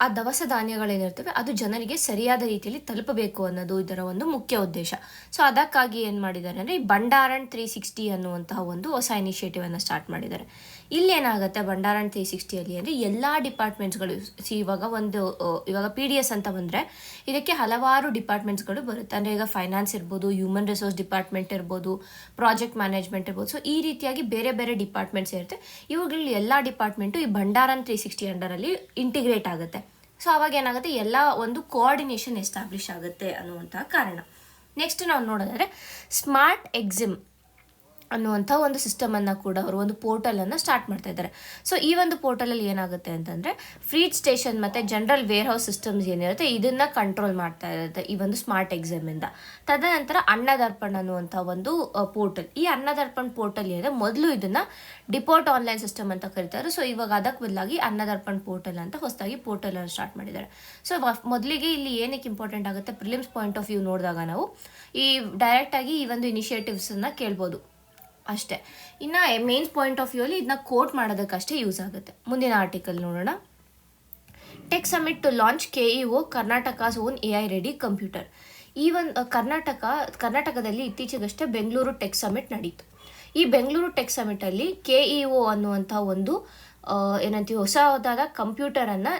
ಆ ದವಸ ಧಾನ್ಯಗಳೇನಿರ್ತವೆ ಅದು ಜನರಿಗೆ ಸರಿಯಾದ ರೀತಿಯಲ್ಲಿ ತಲುಪಬೇಕು ಅನ್ನೋದು ಇದರ ಒಂದು ಮುಖ್ಯ ಉದ್ದೇಶ. ಸೊ ಅದಕ್ಕಾಗಿ ಏನು ಮಾಡಿದ್ದಾರೆ ಅಂದರೆ ಈ ಭಂಡಾರನ್ ತ್ರೀ ಸಿಕ್ಸ್ಟಿ ಅನ್ನುವಂತಹ ಒಂದು ಹೊಸ ಇನಿಷಿಯೇಟಿವನ್ನು ಸ್ಟಾರ್ಟ್ ಮಾಡಿದ್ದಾರೆ. ಇಲ್ಲಿ ಏನಾಗುತ್ತೆ ಭಂಡಾರನ್ ತ್ರೀ ಸಿಕ್ಸ್ಟಿಯಲ್ಲಿ ಅಂದರೆ ಎಲ್ಲ ಡಿಪಾರ್ಟ್ಮೆಂಟ್ಸ್ಗಳು, ಸಿ ಇವಾಗ ಒಂದು ಇವಾಗ ಪಿ ಡಿ ಎಸ್ ಅಂತ ಬಂದರೆ ಇದಕ್ಕೆ ಹಲವಾರು ಡಿಪಾರ್ಟ್ಮೆಂಟ್ಸ್ಗಳು ಬರುತ್ತೆ. ಅಂದರೆ ಈಗ ಫೈನಾನ್ಸ್ ಇರ್ಬೋದು ಹ್ಯೂಮನ್ ರಿಸೋರ್ಸ್ ಡಿಪಾರ್ಟ್ಮೆಂಟ್ ಇರ್ಬೋದು ಪ್ರಾಜೆಕ್ಟ್ ಮ್ಯಾನೇಜ್ಮೆಂಟ್ ಇರ್ಬೋದು. ಸೊ ಈ ರೀತಿಯಾಗಿ ಬೇರೆ ಬೇರೆ ಡಿಪಾರ್ಟ್ಮೆಂಟ್ಸ್ ಇರುತ್ತೆ. ಇವುಗಳಲ್ಲಿ ಎಲ್ಲ ಡಿಪಾರ್ಟ್ಮೆಂಟು ಈ ಭಂಡಾರನ್ ತ್ರೀ ಸಿಕ್ಸ್ಟಿ ಅಂಡರಲ್ಲಿ ಇಂಟಿಗ್ರೇಟ್ ಆಗುತ್ತೆ. ಸೊ ಅವಾಗ ಏನಾಗುತ್ತೆ? ಎಲ್ಲ ಒಂದು ಕೋಆರ್ಡಿನೇಷನ್ ಎಸ್ಟಾಬ್ಲಿಷ್ ಆಗುತ್ತೆ ಅನ್ನುವಂಥ ಕಾರಣ. ನೆಕ್ಸ್ಟ್ ನಾವು ನೋಡೋದಾದರೆ ಸ್ಮಾರ್ಟ್ ಎಕ್ಸಿಮ್ ಅನ್ನುವಂಥ ಒಂದು ಸಿಸ್ಟಮನ್ನು ಕೂಡ ಅವರು ಒಂದು ಪೋರ್ಟಲನ್ನು ಸ್ಟಾರ್ಟ್ ಮಾಡ್ತಾ ಇದ್ದಾರೆ. ಸೊ ಈ ಒಂದು ಪೋರ್ಟಲಲ್ಲಿ ಏನಾಗುತ್ತೆ ಅಂತಂದರೆ ಫ್ರೀಡ್ ಸ್ಟೇಷನ್ ಮತ್ತು ಜನರಲ್ ವೇರ್ ಹೌಸ್ ಸಿಸ್ಟಮ್ಸ್ ಏನಿರುತ್ತೆ, ಇದನ್ನು ಕಂಟ್ರೋಲ್ ಮಾಡ್ತಾ ಇರುತ್ತೆ ಈ ಒಂದು ಸ್ಮಾರ್ಟ್ ಎಕ್ಸಾಮಿಂದ ತದನಂತರ ಅನ್ನದರ್ಪಣ್ ಅನ್ನುವಂಥ ಒಂದು ಪೋರ್ಟಲ್ ಈ ಅನ್ನದರ್ಪಣ್ ಪೋರ್ಟಲ್ ಏನಿದೆ, ಮೊದಲು ಇದನ್ನು ಡಿಪೋರ್ಟ್ ಆನ್ಲೈನ್ ಸಿಸ್ಟಮ್ ಅಂತ ಕರೀತಾರೆ. ಸೊ ಇವಾಗ ಅದಕ್ಕೆ ಬದಲಾಗಿ ಅನ್ನದರ್ಪಣ್ ಪೋರ್ಟಲ್ ಅಂತ ಹೊಸದಾಗಿ ಪೋರ್ಟಲನ್ನು ಸ್ಟಾರ್ಟ್ ಮಾಡಿದ್ದಾರೆ. ಸೊ ಮೊದಲಿಗೆ ಇಲ್ಲಿ ಏನಕ್ಕೆ ಇಂಪಾರ್ಟೆಂಟ್ ಆಗುತ್ತೆ ಪ್ರಿಲಿಮ್ಸ್ ಪಾಯಿಂಟ್ ಆಫ್ ವ್ಯೂ ನೋಡಿದಾಗ ನಾವು ಈ ಡೈರೆಕ್ಟಾಗಿ ಈ ಒಂದು ಇನಿಷಿಯೇಟಿವ್ಸನ್ನು ಕೇಳ್ಬೋದು. ಅಷ್ಟೇ. ಇನ್ನು ಮೇನ್ಸ್ ಪಾಯಿಂಟ್ ಆಫ್ ವ್ಯೂ ಅಲ್ಲಿ ಇದನ್ನ ಕೋಟ್ ಮಾಡೋದಕ್ಕಷ್ಟೇ ಯೂಸ್ ಆಗುತ್ತೆ. ಮುಂದಿನ ಆರ್ಟಿಕಲ್ ನೋಡೋಣ. Tech summit to launch K E O Karnataka's own A I ready computer ಈ ಒಂದು ಕರ್ನಾಟಕ, ಕರ್ನಾಟಕದಲ್ಲಿ ಇತ್ತೀಚೆಗಷ್ಟೇ ಬೆಂಗಳೂರು ಟೆಕ್ ಸಮಿಟ್ ನಡೀತು. ಈ ಬೆಂಗಳೂರು ಟೆಕ್ ಸಮಿಟಲ್ಲಿ ಕೆ ಇ ಒ ಅನ್ನುವಂಥ ಒಂದು ಏನಂತೀವಿ ಹೊಸದಾದ ಕಂಪ್ಯೂಟರನ್ನು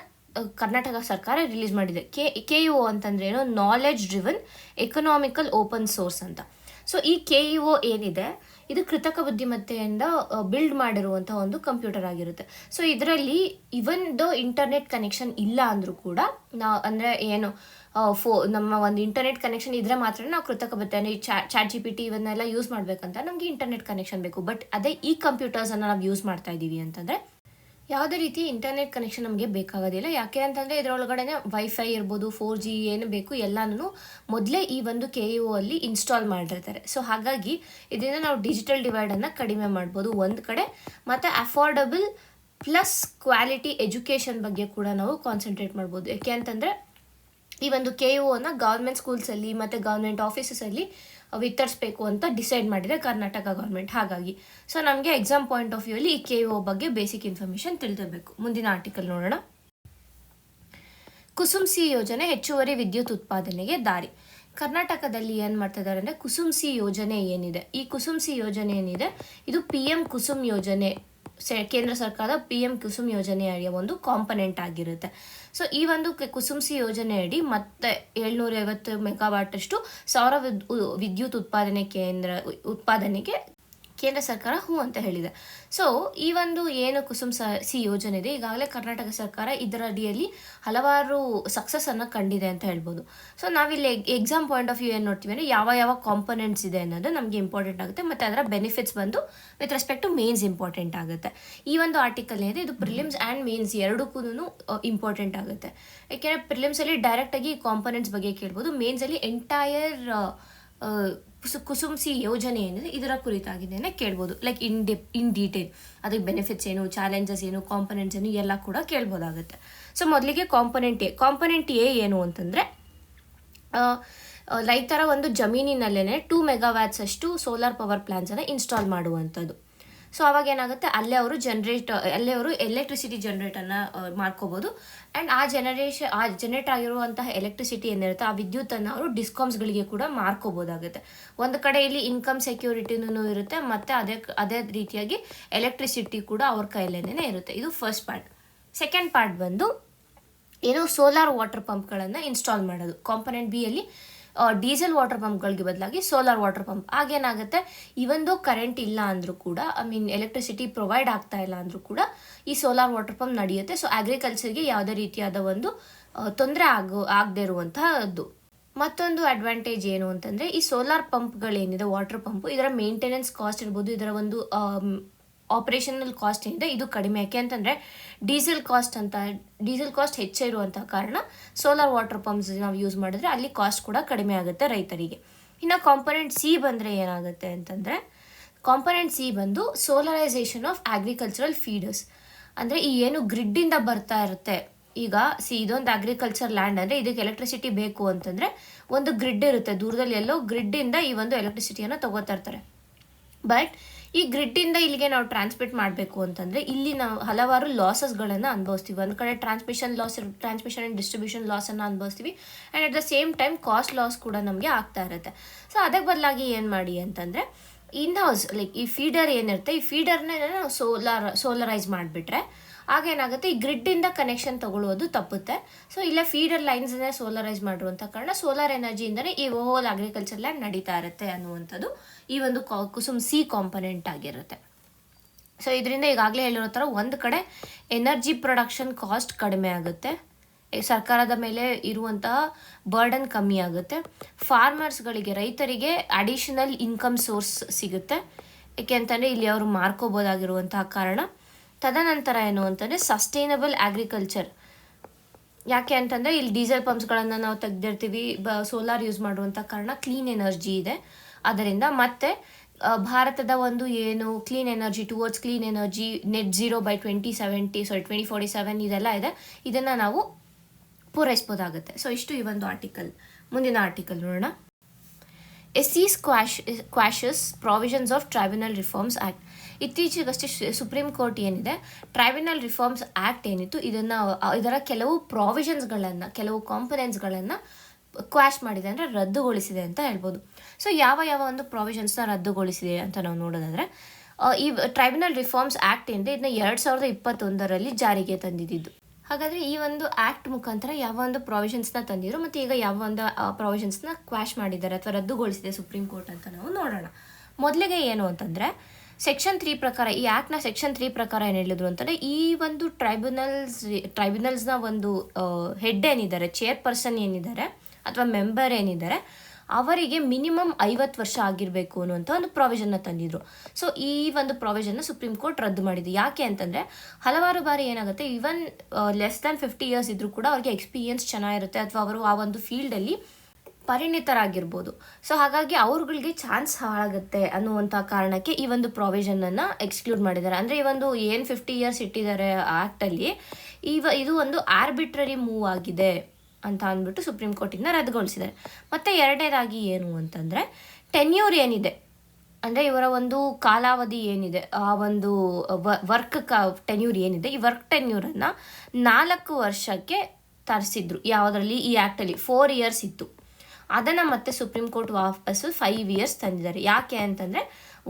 ಕರ್ನಾಟಕ ಸರ್ಕಾರ ರಿಲೀಸ್ ಮಾಡಿದೆ. ಕೆ ಕೆ ಇ ಒ ಅಂತಂದ್ರೆ ಏನು? Knowledge driven economical open source ಅಂತ. ಸೊ ಈ ಕೆ ಇ ಒ ಏನಿದೆ? ಇದು ಕೃತಕ ಬುದ್ಧಿಮತ್ತೆಯಿಂದ ಬಿಲ್ಡ್ ಮಾಡಿರುವಂತಹ ಒಂದು ಕಂಪ್ಯೂಟರ್ ಆಗಿರುತ್ತೆ. ಸೊ ಇದರಲ್ಲಿ ಇವನ್ ದ ಇಂಟರ್ನೆಟ್ ಕನೆಕ್ಷನ್ ಇಲ್ಲ ಅಂದರೂ ಕೂಡ, ನಾ, ಅಂದರೆ ಏನು ಫೋ, ನಮ್ಮ ಒಂದು ಇಂಟರ್ನೆಟ್ ಕನೆಕ್ಷನ್ ಇದ್ರೆ ಮಾತ್ರ ನಾವು ಕೃತಕ ಬುದ್ಧಿ ಚಾಟ್ ಜಿ ಪಿ ಟಿ ಇವನ್ನೆಲ್ಲ ಯೂಸ್ ಮಾಡಬೇಕಂತ ನಮಗೆ ಇಂಟರ್ನೆಟ್ ಕನೆಕ್ಷನ್ ಬೇಕು. ಬಟ್ ಅದೇ ಈ ಕಂಪ್ಯೂಟರ್ಸನ್ನು ನಾವು ಯೂಸ್ ಮಾಡ್ತಾ ಇದ್ದೀವಿ ಅಂತಂದರೆ ಯಾವುದೇ ರೀತಿ ಇಂಟರ್ನೆಟ್ ಕನೆಕ್ಷನ್ ನಮಗೆ ಬೇಕಾಗೋದಿಲ್ಲ. ಯಾಕೆ ಅಂತಂದರೆ ಇದರೊಳಗಡೆ ವೈಫೈ ಇರ್ಬೋದು ಫೋರ್ ಜಿ ಏನು ಬೇಕು ಎಲ್ಲನೂ ಮೊದಲೇ ಈ ಒಂದು ಕೆ ಯು ಅಲ್ಲಿ ಇನ್ಸ್ಟಾಲ್ ಮಾಡಿರ್ತಾರೆ. ಸೊ ಹಾಗಾಗಿ ಇದರಿಂದ ನಾವು ಡಿಜಿಟಲ್ ಡಿವೈಡನ್ನು ಕಡಿಮೆ ಮಾಡ್ಬೋದು ಒಂದು ಕಡೆ. ಮತ್ತು ಅಫೋರ್ಡಬಲ್ ಪ್ಲಸ್ ಕ್ವಾಲಿಟಿ ಎಜುಕೇಷನ್ ಬಗ್ಗೆ ಕೂಡ ನಾವು ಕಾನ್ಸಂಟ್ರೇಟ್ ಮಾಡ್ಬೋದು. ಯಾಕೆ ಅಂತಂದರೆ ಈ ಒಂದು ಕೆ ಯು ಒನ ಗೌರ್ಮೆಂಟ್ ಸ್ಕೂಲ್ಸಲ್ಲಿ ಮತ್ತು ಗೌರ್ಮೆಂಟ್ ಆಫೀಸಸಲ್ಲಿ ವಿತರಿಸಬೇಕು ಅಂತ ಡಿಸೈಡ್ ಮಾಡಿದೆ ಕರ್ನಾಟಕ ಗೌರ್ಮೆಂಟ್ ಹಾಗಾಗಿ. ಸೊ ನಮಗೆ ಎಕ್ಸಾಮ್ ಪಾಯಿಂಟ್ ಆಫ್ ವ್ಯೂ ಅಲ್ಲಿ ಈ ಕೆ ಒ ಬಗ್ಗೆ ಬೇಸಿಕ್ ಇನ್ಫಾರ್ಮೇಷನ್ ತಿಳಿದಿರಬೇಕು. ಮುಂದಿನ ಆರ್ಟಿಕಲ್ ನೋಡೋಣ. ಕುಸುಮ್ ಸಿ ಯೋಜನೆ ಹೆಚ್ಚುವರಿ ವಿದ್ಯುತ್ ಉತ್ಪಾದನೆಗೆ ದಾರಿ. ಕರ್ನಾಟಕದಲ್ಲಿ ಏನು ಮಾಡ್ತಾ ಇದ್ದಾರೆ ಅಂದರೆ ಕುಸುಮ್ ಸಿ ಯೋಜನೆ ಏನಿದೆ? ಈ ಕುಸುಮ್ ಸಿ ಯೋಜನೆ ಏನಿದೆ? ಇದು ಪಿ ಎಂ ಕುಸುಮ್ ಯೋಜನೆ ಕೇಂದ್ರ ಸರ್ಕಾರದ ಪಿ ಎಂ ಕುಸುಮ್ ಯೋಜನೆಯ ಒಂದು ಕಾಂಪನೆಂಟ್ ಆಗಿರುತ್ತೆ. ಸೊ ಈ ಒಂದು ಕುಸುಮ್ ಸಿ ಯೋಜನೆಯಡಿ ಮತ್ತೆ ಏಳ್ನೂರ ಐವತ್ತು ಮೆಗಾವಾಟ್ ಅಷ್ಟು ಸೌರ ವಿದ್ಯುತ್ ಉತ್ಪಾದನೆ ಕೇಂದ್ರ ಉತ್ಪಾದನೆಗೆ ಕೇಂದ್ರ ಸರ್ಕಾರ ಹೂ ಅಂತ ಹೇಳಿದೆ. ಸೊ ಈ ಒಂದು ಏನು ಕುಸುಮ್ ಸ ಯೋಜನೆ ಇದೆ, ಈಗಾಗಲೇ ಕರ್ನಾಟಕ ಸರ್ಕಾರ ಇದರ ಅಡಿಯಲ್ಲಿ ಹಲವಾರು ಸಕ್ಸಸ್ ಅನ್ನ ಕಂಡಿದೆ ಅಂತ ಹೇಳ್ಬೋದು. ಸೊ ನಾವಿಲ್ಲಿ ಎಕ್ಸಾಮ್ ಪಾಯಿಂಟ್ ಆಫ್ ವ್ಯೂ ಏನು ನೋಡ್ತೀವಿ ಅಂದರೆ ಯಾವ ಯಾವ ಕಾಂಪೊನೆಂಟ್ಸ್ ಇದೆ ಅನ್ನೋದು ನಮಗೆ ಇಂಪಾರ್ಟೆಂಟ್ ಆಗುತ್ತೆ. ಮತ್ತು ಅದರ ಬೆನಿಫಿಟ್ಸ್ ಬಂದು with respect to mains important ಆಗುತ್ತೆ. ಈ ಒಂದು ಆರ್ಟಿಕಲ್ ಏನಿದೆ, ಇದು ಪ್ರಿಲಿಮ್ಸ್ ಆ್ಯಂಡ್ ಮೇನ್ಸ್ ಎರಡಕ್ಕೂ ಇಂಪಾರ್ಟೆಂಟ್ ಆಗುತ್ತೆ. ಯಾಕೆಂದರೆ ಪ್ರಿಲಿಮ್ಸಲ್ಲಿ ಡೈರೆಕ್ಟಾಗಿ ಕಾಂಪೊನೆಂಟ್ಸ್ ಬಗ್ಗೆ ಕೇಳ್ಬೋದು. ಮೇನ್ಸಲ್ಲಿ ಎಂಟೈರ್ ಕುಸುಮ್ ಸಿ ಯೋಜನೆ ಏನಿದೆ, ಇದರ ಕುರಿತಾಗಿದೆ ಕೇಳ್ಬೋದು. Like in depth in detail ಅದಕ್ಕೆ ಬೆನಿಫಿಟ್ಸ್ ಏನು ಚಾಲೆಂಜಸ್ ಏನು ಕಾಂಪೊನೆಂಟ್ಸ್ ಏನು, ಎಲ್ಲ ಕೂಡ ಕೇಳ್ಬೋದಾಗುತ್ತೆ. ಸೊ ಮೊದಲಿಗೆ ಕಾಂಪೊನೆಂಟ್ ಎ ಕಾಂಪೊನೆಂಟ್ ಎ ಏನು ಅಂತಂದರೆ ರೈತರ ಒಂದು ಜಮೀನಿನಲ್ಲೇ ಟೂ ಮೆಗಾವ್ಯಾಟ್ಸ್ ಅಷ್ಟು ಸೋಲಾರ್ ಪವರ್ ಪ್ಲಾಂಟ್ಸನ್ನು ಇನ್ಸ್ಟಾಲ್ ಮಾಡುವಂಥದ್ದು. ಸೊ ಅವಾಗ ಏನಾಗುತ್ತೆ? ಅಲ್ಲೇ ಅವರು ಜನ್ರೇಟ್ ಅಲ್ಲೇ ಅವರು ಎಲೆಕ್ಟ್ರಿಸಿಟಿ ಜನ್ರೇಟನ್ನು ಮಾಡ್ಕೋಬೋದು. ಆ್ಯಂಡ್ ಆ ಜನರೇಷನ್ ಆ ಜನರೇಟ್ ಆಗಿರುವಂತಹ ಎಲೆಕ್ಟ್ರಿಸಿಟಿ ಏನಿರುತ್ತೆ, ಆ ವಿದ್ಯುತ್ತನ್ನು ಅವರು ಡಿಸ್ಕಾಮ್ಸ್ಗಳಿಗೆ ಕೂಡ ಮಾರ್ಕೋಬೋದಾಗುತ್ತೆ. ಒಂದು ಕಡೆ ಇಲ್ಲಿ ಇನ್ಕಮ್ ಸೆಕ್ಯೂರಿಟಿನೂ ಇರುತ್ತೆ, ಮತ್ತು ಅದೇ ಅದೇ ರೀತಿಯಾಗಿ ಎಲೆಕ್ಟ್ರಿಸಿಟಿ ಕೂಡ ಅವ್ರ ಕೈಯಲ್ಲೇನೆ ಇರುತ್ತೆ. ಇದು ಫಸ್ಟ್ ಪಾರ್ಟ್ ಸೆಕೆಂಡ್ ಪಾರ್ಟ್ ಬಂದು ಏನು ಸೋಲಾರ್ ವಾಟರ್ ಪಂಪ್ಗಳನ್ನು ಇನ್ಸ್ಟಾಲ್ ಮಾಡೋದು. ಕಾಂಪೊನೆಂಟ್ ಬಿ ಅಲ್ಲಿ ಡೀಸೆಲ್ ವಾಟರ್ ಪಂಪ್ಗಳಿಗೆ ಬದಲಾಗಿ ಸೋಲಾರ್ ವಾಟರ್ ಪಂಪ್. ಆಗೇನಾಗುತ್ತೆ ಇವೊಂದು ಕರೆಂಟ್ ಇಲ್ಲ ಅಂದರೂ ಕೂಡ ಐ ಮೀನ್ ಎಲೆಕ್ಟ್ರಿಸಿಟಿ ಪ್ರೊವೈಡ್ ಆಗ್ತಾ ಇಲ್ಲ ಅಂದರೂ ಕೂಡ ಈ ಸೋಲಾರ್ ವಾಟರ್ ಪಂಪ್ ನಡೆಯುತ್ತೆ. ಸೊ ಅಗ್ರಿಕಲ್ಚರ್ಗೆ ಯಾವುದೇ ರೀತಿಯಾದ ಒಂದು ತೊಂದರೆ ಆಗೋ, ಆಗದೆ ಇರುವಂತಹದ್ದು. ಮತ್ತೊಂದು ಅಡ್ವಾಂಟೇಜ್ ಏನು ಅಂತಂದರೆ, ಈ ಸೋಲಾರ್ ಪಂಪ್ಗಳೇನಿದೆ ವಾಟರ್ ಪಂಪ್ ಇದರ ಮೇಂಟೆನೆನ್ಸ್ ಕಾಸ್ಟ್ ಇರ್ಬೋದು. ಇದರ ಒಂದು ಆಪರೇಷನಲ್ ಕಾಸ್ಟ್ ಏನಿದೆ, ಇದು ಕಡಿಮೆ ಯಾಕೆ ಅಂತಂದರೆ ಡೀಸೆಲ್ ಕಾಸ್ಟ್ ಅಂತ ಡೀಸೆಲ್ ಕಾಸ್ಟ್ ಹೆಚ್ಚೇ ಇರುವಂತಹ ಕಾರಣ ಸೋಲಾರ್ ವಾಟರ್ ಪಂಪ್ಸ್ ನಾವು ಯೂಸ್ ಮಾಡಿದ್ರೆ ಅಲ್ಲಿ ಕಾಸ್ಟ್ ಕೂಡ ಕಡಿಮೆ ಆಗುತ್ತೆ ರೈತರಿಗೆ. ಇನ್ನು ಕಾಂಪೊನೆಂಟ್ ಸಿ ಬಂದರೆ ಏನಾಗುತ್ತೆ ಅಂತಂದರೆ ಕಾಂಪೊನೆಂಟ್ ಸಿ ಬಂದು ಸೋಲರೈಸೇಷನ್ ಆಫ್ ಅಗ್ರಿಕಲ್ಚರಲ್ ಫೀಡರ್ಸ್ ಅಂದರೆ, ಈ ಏನು ಗ್ರಿಡ್ಡಿಂದ ಬರ್ತಾ ಇರುತ್ತೆ, ಈಗ ಸಿ ಇದೊಂದು ಅಗ್ರಿಕಲ್ಚರ್ ಲ್ಯಾಂಡ್ ಅಂದರೆ ಇದಕ್ಕೆ ಎಲೆಕ್ಟ್ರಿಸಿಟಿ ಬೇಕು ಅಂತಂದರೆ, ಒಂದು ಗ್ರಿಡ್ ಇರುತ್ತೆ. ದೂರದಲ್ಲಿ ಎಲ್ಲೋ ಗ್ರಿಡ್ಡಿಂದ ಈ ಒಂದು ಎಲೆಕ್ಟ್ರಿಸಿಟಿಯನ್ನು ತಗೋತಾ ಇರ್ತಾರೆ. ಬಟ್ ಈ ಗ್ರಿಡ್ಡಿಂದ ಇಲ್ಲಿಗೆ ನಾವು ಟ್ರಾನ್ಸ್ಮಿಟ್ ಮಾಡಬೇಕು ಅಂತಂದರೆ ಇಲ್ಲಿ ನಾವು ಹಲವಾರು ಲಾಸಸ್ಗಳನ್ನು ಅನುಭವಿಸ್ತೀವಿ. ಒಂದು ಕಡೆ transmission loss transmission and distribution ಲಾಸನ್ನು ಅನುಭವಿಸ್ತೀವಿ. And at the same time cost loss ಕೂಡ ನಮಗೆ ಆಗ್ತಾ ಇರುತ್ತೆ. ಸೊ ಅದಕ್ಕೆ ಬದಲಾಗಿ ಏನು ಮಾಡಿ ಅಂತಂದರೆ ಇನ್ ಹೌಸ್ ಲೈಕ್ ಈ ಫೀಡರ್ ಏನಿರುತ್ತೆ, ಈ ಫೀಡರ್ನ ನಾವು ಸೋಲಾರ್ ಸೋಲರೈಸ್ ಮಾಡಿಬಿಟ್ರೆ ಆಗ ಏನಾಗುತ್ತೆ? ಈ ಗ್ರಿಡ್ಡಿಂದ ಕನೆಕ್ಷನ್ ತಗೊಳ್ಳೋದು ತಪ್ಪುತ್ತೆ. ಸೊ ಇಲ್ಲ ಫೀಡರ್ ಲೈನ್ಸನ್ನೇ ಸೋಲರೈಸ್ ಮಾಡಿರುವಂಥ ಕಾರಣ ಸೋಲಾರ್ ಎನರ್ಜಿಯಿಂದನೇ ಈ ಹೋಲ್ ಅಗ್ರಿಕಲ್ಚರ್ ಲ್ಯಾಂಡ್ ನಡೀತಾ ಇರುತ್ತೆ ಅನ್ನುವಂಥದ್ದು ಈ ಒಂದು ಕುಸುಮ್ ಸಿ ಕಾಂಪೊನೆಂಟ್ ಆಗಿರುತ್ತೆ. ಸೊ ಇದರಿಂದ ಈಗಾಗಲೇ ಹೇಳಿರೋ ಥರ ಒಂದು ಕಡೆ ಎನರ್ಜಿ ಪ್ರೊಡಕ್ಷನ್ ಕಾಸ್ಟ್ ಕಡಿಮೆ ಆಗುತ್ತೆ. ಸರ್ಕಾರದ ಮೇಲೆ ಇರುವಂತಹ ಬರ್ಡನ್ ಕಮ್ಮಿ ಆಗುತ್ತೆ. ಫಾರ್ಮರ್ಸ್ಗಳಿಗೆ ರೈತರಿಗೆ ಅಡಿಷನಲ್ ಇನ್ಕಮ್ ಸೋರ್ಸ್ ಸಿಗುತ್ತೆ. ಯಾಕೆ ಅಂತಂದರೆ ಇಲ್ಲಿ ಅವರು ಮಾರ್ಕೋಬೋದಾಗಿರುವಂತಹ ಕಾರಣ. ತದನಂತರ ಏನು ಅಂತಂದರೆ ಸಸ್ಟೈನಬಲ್ ಅಗ್ರಿಕಲ್ಚರ್ ಯಾಕೆ ಅಂತಂದರೆ ಇಲ್ಲಿ ಡೀಸೆಲ್ ಪಂಪ್ಸ್ಗಳನ್ನು ನಾವು ತೆಗೆದಿರ್ತೀವಿ, ಬ ಸೋಲಾರ್ ಯೂಸ್ ಮಾಡುವಂಥ ಕಾರಣ ಕ್ಲೀನ್ ಎನರ್ಜಿ ಇದೆ. ಅದರಿಂದ ಮತ್ತೆ ಭಾರತದ ಒಂದು ಏನು clean energy towards clean energy net zero by twenty seventy sorry twenty forty seven ಇದೆಲ್ಲ ಇದೆ. ಇದನ್ನು ನಾವು ಪೂರೈಸ್ಬೋದಾಗುತ್ತೆ. ಸೊ ಇಷ್ಟು ಈ ಒಂದು ಆರ್ಟಿಕಲ್ ಮುಂದಿನ ಆರ್ಟಿಕಲ್ ನೋಡೋಣ. S C squash quashes provisions of tribunal reforms act ಇತ್ತೀಚೆಗಷ್ಟೇ ಸುಪ್ರೀಂ ಕೋರ್ಟ್ ಏನಿದೆ ಟ್ರೈಬ್ಯುನಲ್ ರಿಫಾರ್ಮ್ಸ್ ಆ್ಯಕ್ಟ್ ಏನಿತ್ತು, ಇದನ್ನು ಇದರ ಕೆಲವು ಪ್ರಾವಿಷನ್ಸ್ಗಳನ್ನು ಕೆಲವು ಕಾಂಪೊನೆಂಟ್ಸ್ಗಳನ್ನು ಕ್ವಾಶ್ ಮಾಡಿದೆ ಅಂದರೆ ರದ್ದುಗೊಳಿಸಿದೆ ಅಂತ ಹೇಳ್ಬೋದು. ಸೊ ಯಾವ ಯಾವ ಒಂದು ಪ್ರಾವಿಷನ್ಸ್ನ ರದ್ದುಗೊಳಿಸಿದೆ ಅಂತ ನಾವು ನೋಡೋದಾದರೆ ಈ ಟ್ರೈಬ್ಯುನಲ್ ರಿಫಾರ್ಮ್ಸ್ ಆ್ಯಕ್ಟ್ ಏನಿದೆ, ಇದನ್ನ ಎರಡು ಸಾವಿರದ ಇಪ್ಪತ್ತೊಂದರಲ್ಲಿ ಜಾರಿಗೆ ತಂದಿದ್ದು. ಹಾಗಾದರೆ ಈ ಒಂದು ಆ್ಯಕ್ಟ್ ಮುಖಾಂತರ ಯಾವ ಒಂದು ಪ್ರಾವಿಷನ್ಸ್ನ ತಂದಿದ್ರು ಮತ್ತು ಈಗ ಯಾವ ಒಂದು ಪ್ರಾವಿಷನ್ಸ್ನ ಕ್ವಾಶ್ ಮಾಡಿದ್ದಾರೆ ಅಥವಾ ರದ್ದುಗೊಳಿಸಿದೆ ಸುಪ್ರೀಂ ಕೋರ್ಟ್ ಅಂತ ನಾವು ನೋಡೋಣ. ಮೊದಲಿಗೆ ಏನು ಅಂತಂದರೆ ಸೆಕ್ಷನ್ ತ್ರೀ ಪ್ರಕಾರ, ಈ ಆ್ಯಕ್ಟ್ನ ಸೆಕ್ಷನ್ ತ್ರೀ ಪ್ರಕಾರ ಏನು ಹೇಳಿದ್ರು ಅಂತಂದರೆ, ಈ ಒಂದು ಟ್ರೈಬ್ಯುನಲ್ಸ್ ಟ್ರೈಬ್ಯುನಲ್ಸ್ನ ಒಂದು ಹೆಡ್ ಏನಿದ್ದಾರೆ ಚೇರ್ ಪರ್ಸನ್ ಏನಿದ್ದಾರೆ, ಅಥವಾ ಮೆಂಬರ್ ಏನಿದ್ದಾರೆ, ಅವರಿಗೆ ಮಿನಿಮಮ್ ಐವತ್ತು ವರ್ಷ ಆಗಿರಬೇಕು ಅನ್ನುವಂಥ ಒಂದು ಪ್ರಾವಿಷನ್ನ ತಂದಿದ್ರು. ಸೊ ಈ ಒಂದು ಪ್ರಾವಿಷನ್ನ ಸುಪ್ರೀಂ ಕೋರ್ಟ್ ರದ್ದು ಮಾಡಿದೆ. ಯಾಕೆ ಅಂತಂದರೆ, ಹಲವಾರು ಬಾರಿ ಏನಾಗುತ್ತೆ even less than fifty years ಇದ್ದರೂ ಕೂಡ ಅವ್ರಿಗೆ ಎಕ್ಸ್ಪೀರಿಯನ್ಸ್ ಚೆನ್ನಾಗಿರುತ್ತೆ, ಅಥವಾ ಅವರು ಆ ಒಂದು ಫೀಲ್ಡಲ್ಲಿ ಪರಿಣಿತರಾಗಿರ್ಬೋದು. ಸೊ ಹಾಗಾಗಿ ಅವ್ರುಗಳಿಗೆ ಚಾನ್ಸ್ ಹಾಳಾಗುತ್ತೆ ಅನ್ನುವಂಥ ಕಾರಣಕ್ಕೆ ಈ ಒಂದು ಪ್ರಾವಿಷನನ್ನು ಎಕ್ಸ್ಕ್ಲೂಡ್ ಮಾಡಿದ್ದಾರೆ. ಅಂದರೆ ಈ ಒಂದು ಏನು ಫಿಫ್ಟಿ ಇಯರ್ಸ್ ಇಟ್ಟಿದ್ದಾರೆ ಆ್ಯಕ್ಟಲ್ಲಿ ಇವ ಇದು ಒಂದು ಆರ್ಬಿಟ್ರರಿ ಮೂವ್ ಆಗಿದೆ ಅಂತ ಅಂದ್ಬಿಟ್ಟು ಸುಪ್ರೀಂ ಕೋರ್ಟಿಂದ ರದ್ದುಗೊಳಿಸಿದ್ದಾರೆ. ಮತ್ತು ಎರಡನೇದಾಗಿ ಏನು ಅಂತಂದರೆ ಟೆನ್ಯೂರ್ ಏನಿದೆ? ಅಂದರೆ ಇವರ ಒಂದು ಕಾಲಾವಧಿ ಏನಿದೆ? ಆ ಒಂದು ವರ್ಕ್ ಕ ಟೆನ್ಯೂರ್ ಏನಿದೆ? ಈ ವರ್ಕ್ ಟೆನ್ಯೂರನ್ನು ನಾಲ್ಕು ವರ್ಷಕ್ಕೆ ತರಿಸಿದ್ರು. ಯಾವುದರಲ್ಲಿ? ಈ ಆ್ಯಕ್ಟಲ್ಲಿ ಫೋರ್ ಇಯರ್ಸ್ ಇತ್ತು. ಅದನ್ನು ಮತ್ತೆ ಸುಪ್ರೀಂ ಕೋರ್ಟ್ ವಾಪಸ್ಸು ಫೈವ್ ಇಯರ್ಸ್ ತಂದಿದ್ದಾರೆ. ಯಾಕೆ ಅಂತಂದರೆ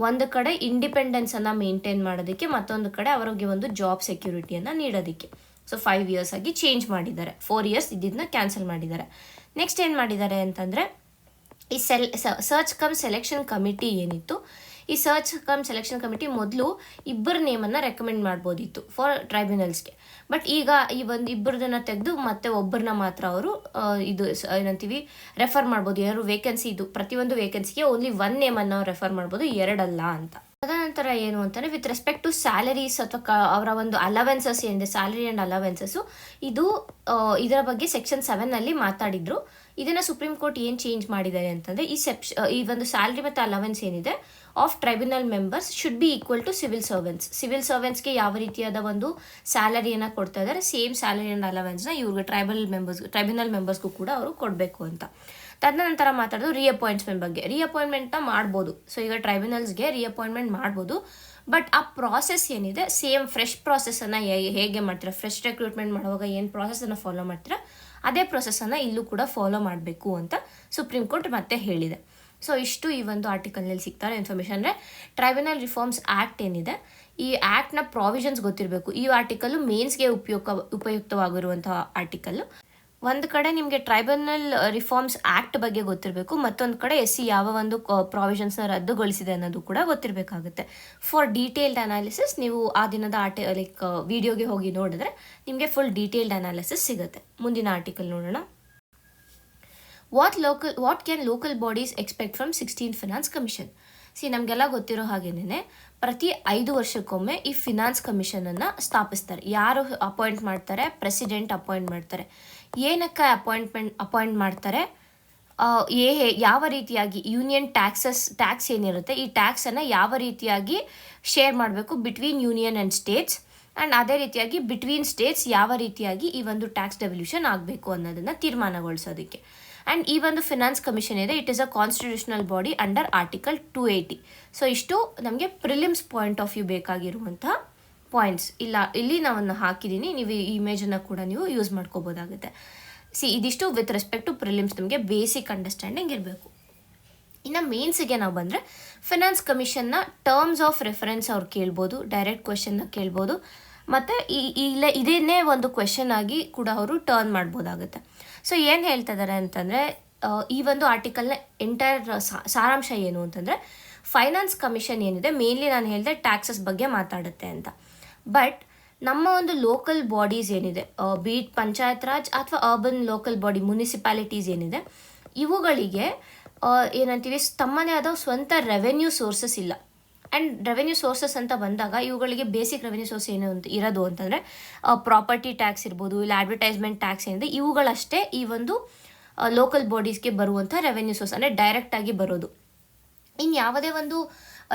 ಒಂದು ಕಡೆ ಇಂಡಿಪೆಂಡೆನ್ಸನ್ನು ಮೇಂಟೈನ್ ಮಾಡೋದಕ್ಕೆ ಮತ್ತೊಂದು ಕಡೆ ಅವರಿಗೆ ಒಂದು ಜಾಬ್ ಸೆಕ್ಯೂರಿಟಿಯನ್ನು ನೀಡೋದಕ್ಕೆ. ಸೊ ಫೈವ್ ಇಯರ್ಸ್ ಆಗಿ ಚೇಂಜ್ ಮಾಡಿದ್ದಾರೆ. ಫೋರ್ ಇಯರ್ಸ್ ಇದ್ದಿದ್ದನ್ನ ಕ್ಯಾನ್ಸಲ್ ಮಾಡಿದ್ದಾರೆ. ನೆಕ್ಸ್ಟ್ ಏನು ಮಾಡಿದ್ದಾರೆ ಅಂತಂದರೆ ಈ cell search cum selection committee ಏನಿತ್ತು ಈ ಸರ್ಚ್ ಕಮ್ ಸೆಲೆಕ್ಷನ್ ಕಮಿಟಿ ಮೊದಲು ಇಬ್ಬರ ನೇಮನ್ನು ರೆಕಮೆಂಡ್ ಮಾಡ್ಬೋದಿತ್ತು ಫಾರ್ ಟ್ರೈಬ್ಯುನಲ್ಸ್ಗೆ ಬಟ್ ಈಗ ಈ ಒಂದು ಇಬ್ಬರದನ್ನ ತೆಗೆದು ಮತ್ತೆ ಒಬ್ಬರನ್ನ ಮಾತ್ರ ಅವರು ಇದು ಏನಂತೀವಿ ರೆಫರ್ ಮಾಡ್ಬೋದು. ಯಾರು ವೇಕೆನ್ಸಿ ಇದು, ಪ್ರತಿಯೊಂದು ವೇಕೆನ್ಸಿಗೆ ಓನ್ಲಿ ಒನ್ ನೇಮನ್ನು ರೆಫರ್ ಮಾಡ್ಬೋದು, ಎರಡಲ್ಲ ಅಂತ. ತದನಂತರ ಏನು ಅಂತಂದರೆ ವಿತ್ ರೆಸ್ಪೆಕ್ಟ್ ಟು ಸ್ಯಾಲರೀಸ್ ಅಥವಾ ಅವರ ಒಂದು ಅಲವೆನ್ಸಸ್ ಏನಿದೆ ಸ್ಯಾಲರಿ ಆ್ಯಂಡ್ ಅಲವೆನ್ಸಸ್ಸು ಇದು ಇದರ ಬಗ್ಗೆ ಸೆಕ್ಷನ್ ಸೆವೆನ್ನಲ್ಲಿ ಮಾತಾಡಿದ್ರು. ಇದನ್ನು ಸುಪ್ರೀಂ ಕೋರ್ಟ್ ಏನು ಚೇಂಜ್ ಮಾಡಿದ್ದಾರೆ ಅಂತಂದರೆ, ಈ ಸೆಪ್ಷ ಈ ಒಂದು ಸ್ಯಾಲರಿ ಮತ್ತು ಅಲವೆನ್ಸ್ ಏನಿದೆ of tribunal members should be equal to civil servants civil ಸರ್ವೆಂಟ್ಸ್ಗೆ ಯಾವ ರೀತಿಯಾದ ಒಂದು ಸ್ಯಾಲರಿಯನ್ನು ಕೊಡ್ತಾ ಇದ್ದಾರೆ ಸೇಮ್ ಸ್ಯಾಲರಿ ಆ್ಯಂಡ್ ಅಲವೆನ್ಸ್ನ ಇವ್ರಿಗೆ ಟ್ರೈಬಲ್ ಮೆಂಬರ್ಸ್ ಟ್ರೈಬ್ಯುನಲ್ ಮೆಂಬರ್ಸ್ಗೂ ಕೂಡ ಅವರು ಕೊಡಬೇಕು ಅಂತ. ತದನಂತರ ಮಾತಾಡೋದು ರೀಅಪಾಯಿಂಟ್ಮೆಂಟ್ ಬಗ್ಗೆ. ರೀಅಪಾಯಿಂಟ್ಮೆಂಟ್ನ ಮಾಡ್ಬೋದು. ಸೊ ಈಗ ಟ್ರೈಬ್ಯುನಲ್ಸ್ಗೆ ರೀಅಪಾಯಿಂಟ್ಮೆಂಟ್ ಮಾಡ್ಬೋದು. ಬಟ್ ಆ ಪ್ರಾಸೆಸ್ ಏನಿದೆ? ಸೇಮ್ ಫ್ರೆಶ್ ಪ್ರಾಸೆಸನ್ನು ಹೇಗೆ ಮಾಡ್ತೀರಾ? ಫ್ರೆಶ್ ರೆಕ್ರೂಟ್ಮೆಂಟ್ ಮಾಡುವಾಗ ಏನು ಪ್ರಾಸೆಸನ್ನು ಫಾಲೋ ಮಾಡ್ತೀರಾ? ಅದೇ ಪ್ರೊಸೆಸನ್ನು ಇಲ್ಲೂ ಕೂಡ ಫಾಲೋ ಮಾಡಬೇಕು ಅಂತ ಸುಪ್ರೀಂ ಕೋರ್ಟ್ ಮತ್ತೆ ಹೇಳಿದೆ. ಸೊ ಇಷ್ಟು ಈ ಒಂದು ಆರ್ಟಿಕಲ್ನಲ್ಲಿ ಸಿಗ್ತಾರೆ ಇನ್ಫಾರ್ಮೇಷನ್ ಅಂದರೆ ಟ್ರೈಬ್ಯುನಲ್ ರಿಫಾರ್ಮ್ಸ್ ಆ್ಯಕ್ಟ್ ಏನಿದೆ, ಈ ಆ್ಯಕ್ಟ್ನ ಪ್ರಾವಿಷನ್ಸ್ ಗೊತ್ತಿರಬೇಕು. ಈ ಆರ್ಟಿಕಲ್ಲು ಮೇನ್ಸ್ಗೆ ಉಪಯೋಗ, ಉಪಯುಕ್ತವಾಗಿರುವಂತಹ ಆರ್ಟಿಕಲ್ಲು ಒಂದು ಕಡೆ ನಿಮಗೆ ಟ್ರೈಬ್ಯುನಲ್ ರಿಫಾರ್ಮ್ಸ್ ಆ್ಯಕ್ಟ್ ಬಗ್ಗೆ ಗೊತ್ತಿರಬೇಕು, ಮತ್ತೊಂದು ಕಡೆ ಎಸ್ ಸಿ ಯಾವ ಒಂದು ಪ್ರಾವಿಷನ್ಸ್ನ ರದ್ದುಗೊಳಿಸಿದೆ ಅನ್ನೋದು ಕೂಡ ಗೊತ್ತಿರಬೇಕಾಗುತ್ತೆ. ಫಾರ್ ಡೀಟೇಲ್ಡ್ ಅನಾಲಿಸಿಸ್ ನೀವು ಆ ದಿನದ ಆಟ ಲೈಕ್ ವಿಡಿಯೋಗೆ ಹೋಗಿ ನೋಡಿದ್ರೆ ನಿಮಗೆ ಫುಲ್ ಡೀಟೇಲ್ಡ್ ಅನಾಲಿಸಿಸ್ ಸಿಗುತ್ತೆ. ಮುಂದಿನ ಆರ್ಟಿಕಲ್ ನೋಡೋಣ. What local what can local bodies expect from sixteen finance commission see ನಮಗೆಲ್ಲ ಗೊತ್ತಿರೋ ಹಾಗೇನೆ ಪ್ರತಿ ಐದು ವರ್ಷಕ್ಕೊಮ್ಮೆ ಈ ಫಿನಾನ್ಸ್ ಕಮಿಷನನ್ನು ಸ್ಥಾಪಿಸ್ತಾರೆ. ಯಾರು ಅಪಾಯಿಂಟ್ ಮಾಡ್ತಾರೆ? ಪ್ರೆಸಿಡೆಂಟ್ ಅಪಾಯಿಂಟ್ ಮಾಡ್ತಾರೆ. ಏನಕ್ಕೆ ಅಪಾಯಿಂಟ್ಮೆಂಟ್, ಅಪಾಯಿಂಟ್ ಮಾಡ್ತಾರೆ? ಏ ಯಾವ ರೀತಿಯಾಗಿ ಯೂನಿಯನ್ ಟ್ಯಾಕ್ಸಸ್, ಟ್ಯಾಕ್ಸ್ ಏನಿರುತ್ತೆ, ಈ ಟ್ಯಾಕ್ಸನ್ನು ಯಾವ ರೀತಿಯಾಗಿ ಶೇರ್ ಮಾಡಬೇಕು between union and states? And ಅದೇ ರೀತಿಯಾಗಿ ಬಿಟ್ವೀನ್ ಸ್ಟೇಟ್ಸ್ ಯಾವ ರೀತಿಯಾಗಿ ಈ ಒಂದು ಟ್ಯಾಕ್ಸ್ ಡೆವಲ್ಯೂಷನ್ ಆಗಬೇಕು ಅನ್ನೋದನ್ನು ತೀರ್ಮಾನಗೊಳಿಸೋದಕ್ಕೆ. ಆ್ಯಂಡ್ ಈ ಒಂದು ಫಿನಾನ್ಸ್ ಕಮಿಷನ್ ಇದೆ, it is a constitutional body under article two eighty. So ಇಷ್ಟು ನಮಗೆ ಪ್ರಿಲಿಮ್ಸ್ ಪಾಯಿಂಟ್ ಆಫ್ ವ್ಯೂ ಬೇಕಾಗಿರುವಂತಹ ಪಾಯಿಂಟ್ಸ್ ಇಲ್ಲ, ಇಲ್ಲಿ ನಾವನ್ನು ಹಾಕಿದ್ದೀನಿ ನೀವು ಈ ಇಮೇಜನ್ನು ಕೂಡ ನೀವು ಯೂಸ್ ಮಾಡ್ಕೋಬೋದಾಗುತ್ತೆ. ಸಿ ಇದಿಷ್ಟು ವಿತ್ ರೆಸ್ಪೆಕ್ಟ್ ಟು ಪ್ರಿಲಿಮ್ಸ್ ನಮಗೆ ಬೇಸಿಕ್ ಅಂಡರ್ಸ್ಟ್ಯಾಂಡಿಂಗ್ ಇರಬೇಕು. ಇನ್ನು ಮೇನ್ಸಿಗೆ ನಾವು ಬಂದರೆ ಫಿನಾನ್ಸ್ ಕಮಿಷನ್ನ ಟರ್ಮ್ಸ್ ಆಫ್ ರೆಫರೆನ್ಸ್ ಅವ್ರು ಕೇಳ್ಬೋದು ಡೈರೆಕ್ಟ್ ಕ್ವೆಶನ್ನ ಕೇಳ್ಬೋದು, ಮತ್ತು ಈ, ಇಲ್ಲ ಇದನ್ನೇ ಒಂದು ಕ್ವೆಶನ್ ಆಗಿ ಕೂಡ ಅವರು ಟರ್ನ್ ಮಾಡ್ಬೋದಾಗುತ್ತೆ. ಸೊ ಏನು ಹೇಳ್ತಾ ಇದ್ದಾರೆ ಅಂತಂದರೆ ಈ ಒಂದು ಆರ್ಟಿಕಲ್ನ ಎಂಟೈರ್ ಸಾರಾಂಶ ಏನು ಅಂತಂದರೆ ಫೈನಾನ್ಸ್ ಕಮಿಷನ್ ಏನಿದೆ ಮೇನ್ಲಿ ನಾನು ಹೇಳಿದೆ ಟ್ಯಾಕ್ಸಸ್ ಬಗ್ಗೆ ಮಾತಾಡುತ್ತೆ ಅಂತ. ಬಟ್ ನಮ್ಮ ಒಂದು ಲೋಕಲ್ ಬಾಡೀಸ್ ಏನಿದೆ ಬೀಟ್ ಪಂಚಾಯತ್ ರಾಜ್ ಅಥವಾ ಅರ್ಬನ್ ಲೋಕಲ್ ಬಾಡಿ ಮುನಿಸಿಪಾಲಿಟೀಸ್ ಏನಿದೆ, ಇವುಗಳಿಗೆ ಏನಂತೀವಿ, ತಮ್ಮದೇ ಆದ ಸ್ವಂತ ರೆವೆನ್ಯೂ ಸೋರ್ಸಸ್ ಇಲ್ಲ. ಆ್ಯಂಡ್ ರೆವೆನ್ಯೂ ಸೋರ್ಸಸ್ ಅಂತ ಬಂದಾಗ ಇವುಗಳಿಗೆ ಬೇಸಿಕ್ ರೆವೆನ್ಯೂ ಸೋರ್ಸ್ ಏನು ಅಂತ ಇರೋದು ಅಂತಂದರೆ ಪ್ರಾಪರ್ಟಿ ಟ್ಯಾಕ್ಸ್ ಇರ್ಬೋದು ಇಲ್ಲ ಅಡ್ವರ್ಟೈಸ್ಮೆಂಟ್ ಟ್ಯಾಕ್ಸ್ ಏನಿದೆ, ಇವುಗಳಷ್ಟೇ ಈ ಒಂದು ಲೋಕಲ್ ಬಾಡೀಸ್ಗೆ ಬರುವಂಥ ರೆವೆನ್ಯೂ ಸೋರ್ಸ್ ಅಂದರೆ ಡೈರೆಕ್ಟಾಗಿ ಬರೋದು. ಇನ್ನು ಯಾವುದೇ ಒಂದು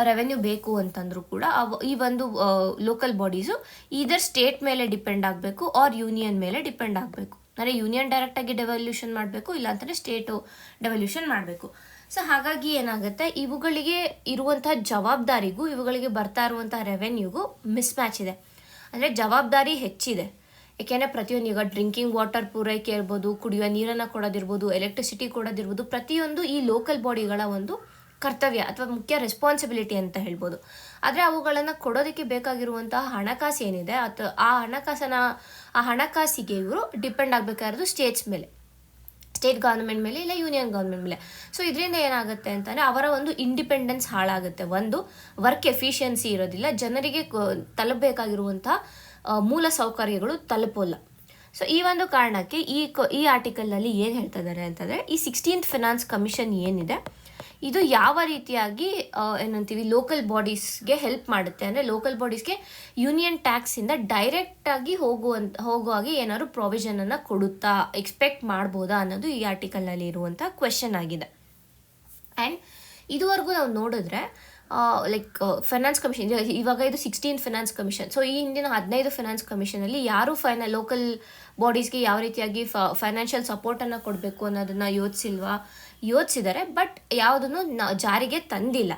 ರೆವೆನ್ಯೂ ಬೇಕು ಅಂತಂದರೂ ಕೂಡ ಈ ಒಂದು ಲೋಕಲ್ ಬಾಡೀಸು ಇದರ್ ಸ್ಟೇಟ್ ಮೇಲೆ ಡಿಪೆಂಡ್ ಆಗಬೇಕು ಆರ್ ಯೂನಿಯನ್ ಮೇಲೆ ಡಿಪೆಂಡ್ ಆಗಬೇಕು. ಅಂದರೆ ಯೂನಿಯನ್ ಡೈರೆಕ್ಟಾಗಿ ಡೆವಲ್ಯೂಷನ್ ಮಾಡಬೇಕು ಇಲ್ಲ ಅಂತಂದರೆ ಸ್ಟೇಟು ಡೆವಲ್ಯೂಷನ್ ಮಾಡಬೇಕು. ಸೊ ಹಾಗಾಗಿ ಏನಾಗುತ್ತೆ, ಇವುಗಳಿಗೆ ಇರುವಂತಹ ಜವಾಬ್ದಾರಿಗೂ, ಇವುಗಳಿಗೆ ಬರ್ತಾ ಇರುವಂತಹ ರೆವೆನ್ಯೂಗೂ ಮಿಸ್ ಮ್ಯಾಚ್ ಇದೆ. ಅಂದರೆ ಜವಾಬ್ದಾರಿ ಹೆಚ್ಚಿದೆ. ಏಕೆಂದರೆ ಪ್ರತಿಯೊಂದು, ಈಗ ಡ್ರಿಂಕಿಂಗ್ ವಾಟರ್ ಪೂರೈಕೆ ಇರ್ಬೋದು, ಕುಡಿಯುವ ನೀರನ್ನು ಕೊಡೋದಿರ್ಬೋದು ಎಲೆಕ್ಟ್ರಿಸಿಟಿ ಕೊಡೋದಿರ್ಬೋದು, ಪ್ರತಿಯೊಂದು ಈ ಲೋಕಲ್ ಬಾಡಿಗಳ ಒಂದು ಕರ್ತವ್ಯ ಅಥವಾ ಮುಖ್ಯ ರೆಸ್ಪಾನ್ಸಿಬಿಲಿಟಿ ಅಂತ ಹೇಳ್ಬೋದು. ಆದರೆ ಅವುಗಳನ್ನು ಕೊಡೋದಕ್ಕೆ ಬೇಕಾಗಿರುವಂತಹ ಹಣಕಾಸು ಏನಿದೆ ಅಥವಾ ಆ ಹಣಕಾಸನ, ಆ ಹಣಕಾಸಿಗೆ ಇವರು ಡಿಪೆಂಡ್ ಆಗಬೇಕಾಗಿರೋದು ಸ್ಟೇಟ್ಸ್ ಮೇಲೆ. ಸ್ಟೇಟ್ ಗೌರ್ಮೆಂಟ್ ಮೇಲೆ ಇಲ್ಲ ಯೂನಿಯನ್ ಗೌರ್ಮೆಂಟ್ ಮೇಲೆ. ಸೊ ಇದರಿಂದ ಏನಾಗುತ್ತೆ ಅಂತಂದರೆ ಅವರ ಒಂದು ಇಂಡಿಪೆಂಡೆನ್ಸ್ ಹಾಳಾಗುತ್ತೆ. ಒಂದು ವರ್ಕ್ ಎಫಿಷಿಯನ್ಸಿ ಇರೋದಿಲ್ಲ. ಜನರಿಗೆ ತಲುಪಬೇಕಾಗಿರುವಂತಹ ಮೂಲ ಸೌಕರ್ಯಗಳು ತಲುಪೋಲ್ಲ. ಸೊ ಈ ಒಂದು ಕಾರಣಕ್ಕೆ ಈ ಈ ಆರ್ಟಿಕಲ್ನಲ್ಲಿ ಏನು ಹೇಳ್ತಾ ಇದ್ದಾರೆ ಅಂತಂದರೆ ಈ ಸಿಕ್ಸ್ಟೀನ್ತ್ ಫಿನಾನ್ಸ್ ಕಮಿಷನ್ ಏನಿದೆ ಇದು ಯಾವ ರೀತಿಯಾಗಿ ಏನಂತೀವಿ ಲೋಕಲ್ ಬಾಡೀಸ್ಗೆ ಹೆಲ್ಪ್ ಮಾಡುತ್ತೆ? ಅಂದರೆ ಲೋಕಲ್ ಬಾಡೀಸ್ಗೆ ಯೂನಿಯನ್ ಟ್ಯಾಕ್ಸಿಂದ ಡೈರೆಕ್ಟಾಗಿ ಹೋಗುವಂತ ಹೋಗುವಾಗೆ ಏನಾದ್ರು ಪ್ರಾವಿಷನನ್ನು ಕೊಡುತ್ತಾ ಎಕ್ಸ್ಪೆಕ್ಟ್ ಮಾಡ್ಬೋದಾ ಅನ್ನೋದು ಈ ಆರ್ಟಿಕಲ್ನಲ್ಲಿ ಇರುವಂಥ ಕ್ವೆಶನ್ ಆಗಿದೆ. ಆ್ಯಂಡ್ ಇದುವರೆಗೂ ನಾವು ನೋಡಿದ್ರೆ ಲೈಕ್ ಫೈನಾನ್ಸ್ ಕಮಿಷನ್ ಇವಾಗ ಇದು ಸಿಕ್ಸ್ಟೀನ್ ಫೈನಾನ್ಸ್ ಕಮಿಷನ್ ಸೊ ಈ ಹಿಂದಿನ ಹದಿನೈದು ಫೈನಾನ್ಸ್ ಕಮಿಷನಲ್ಲಿ ಯಾರು ಫೈನ ಲೋಕಲ್ ಬಾಡೀಸ್ಗೆ ಯಾವ ರೀತಿಯಾಗಿ ಫೈನಾನ್ಷಿಯಲ್ ಸಪೋರ್ಟನ್ನು ಕೊಡಬೇಕು ಅನ್ನೋದನ್ನು ಯೋಚಿಸಿಲ್ವಾ? ಯೋಚಿಸಿದ್ದಾರೆ ಬಟ್ ಯಾವುದನ್ನು ನ, ಜಾರಿಗೆ ತಂದಿಲ್ಲ.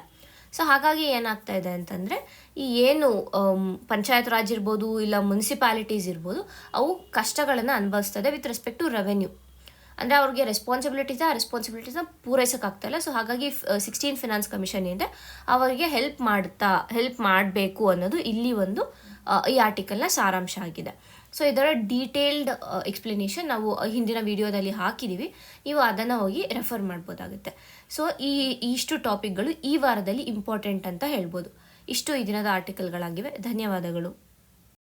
ಸೊ ಹಾಗಾಗಿ ಏನಾಗ್ತಾ ಇದೆ ಅಂತಂದರೆ, ಈ ಏನು ಪಂಚಾಯತ್ ರಾಜ್ ಇರ್ಬೋದು, ಇಲ್ಲ ಮುನ್ಸಿಪಾಲಿಟೀಸ್ ಇರ್ಬೋದು, ಅವು ಕಷ್ಟಗಳನ್ನು ಅನುಭವಿಸ್ತದೆ ವಿತ್ ರೆಸ್ಪೆಕ್ಟ್ ಟು ರೆವೆನ್ಯೂ ಅಂದರೆ ಅವ್ರಿಗೆ ರೆಸ್ಪಾನ್ಸಿಬಿಲಿಟೀಸ್ ಆ ರೆಸ್ಪಾನ್ಸಿಬಿಲಿಟೀಸ್ನ ಪೂರೈಸೋಕ್ಕಾಗ್ತಾ ಇಲ್ಲ. ಸೊ ಹಾಗಾಗಿ ಸಿಕ್ಸ್ಟೀನ್ ಫಿನಾನ್ಸ್ ಕಮಿಷನ್ ಇದೆ ಅವರಿಗೆ ಹೆಲ್ಪ್ ಮಾಡ್ತಾ ಹೆಲ್ಪ್ ಮಾಡಬೇಕು ಅನ್ನೋದು ಇಲ್ಲಿ ಒಂದು ಈ ಆರ್ಟಿಕಲ್ನ ಸಾರಾಂಶ ಆಗಿದೆ. ಸೊ ಇದರ ಡೀಟೇಲ್ಡ್ ಎಕ್ಸ್ಪ್ಲನೇಷನ್ ನಾವು ಹಿಂದಿನ ವಿಡಿಯೋದಲ್ಲಿ ಹಾಕಿದ್ದೀವಿ ನೀವು ಅದನ್ನು ಹೋಗಿ ರೆಫರ್ ಮಾಡ್ಬೋದಾಗುತ್ತೆ. ಸೊ ಈ, ಇಷ್ಟು ಟಾಪಿಕ್ಗಳು ಈ ವಾರದಲ್ಲಿ ಇಂಪಾರ್ಟೆಂಟ್ ಅಂತ ಹೇಳ್ಬೋದು. ಇಷ್ಟು ಈ ದಿನದ ಆರ್ಟಿಕಲ್ಗಳಾಗಿವೆ ಧನ್ಯವಾದಗಳು.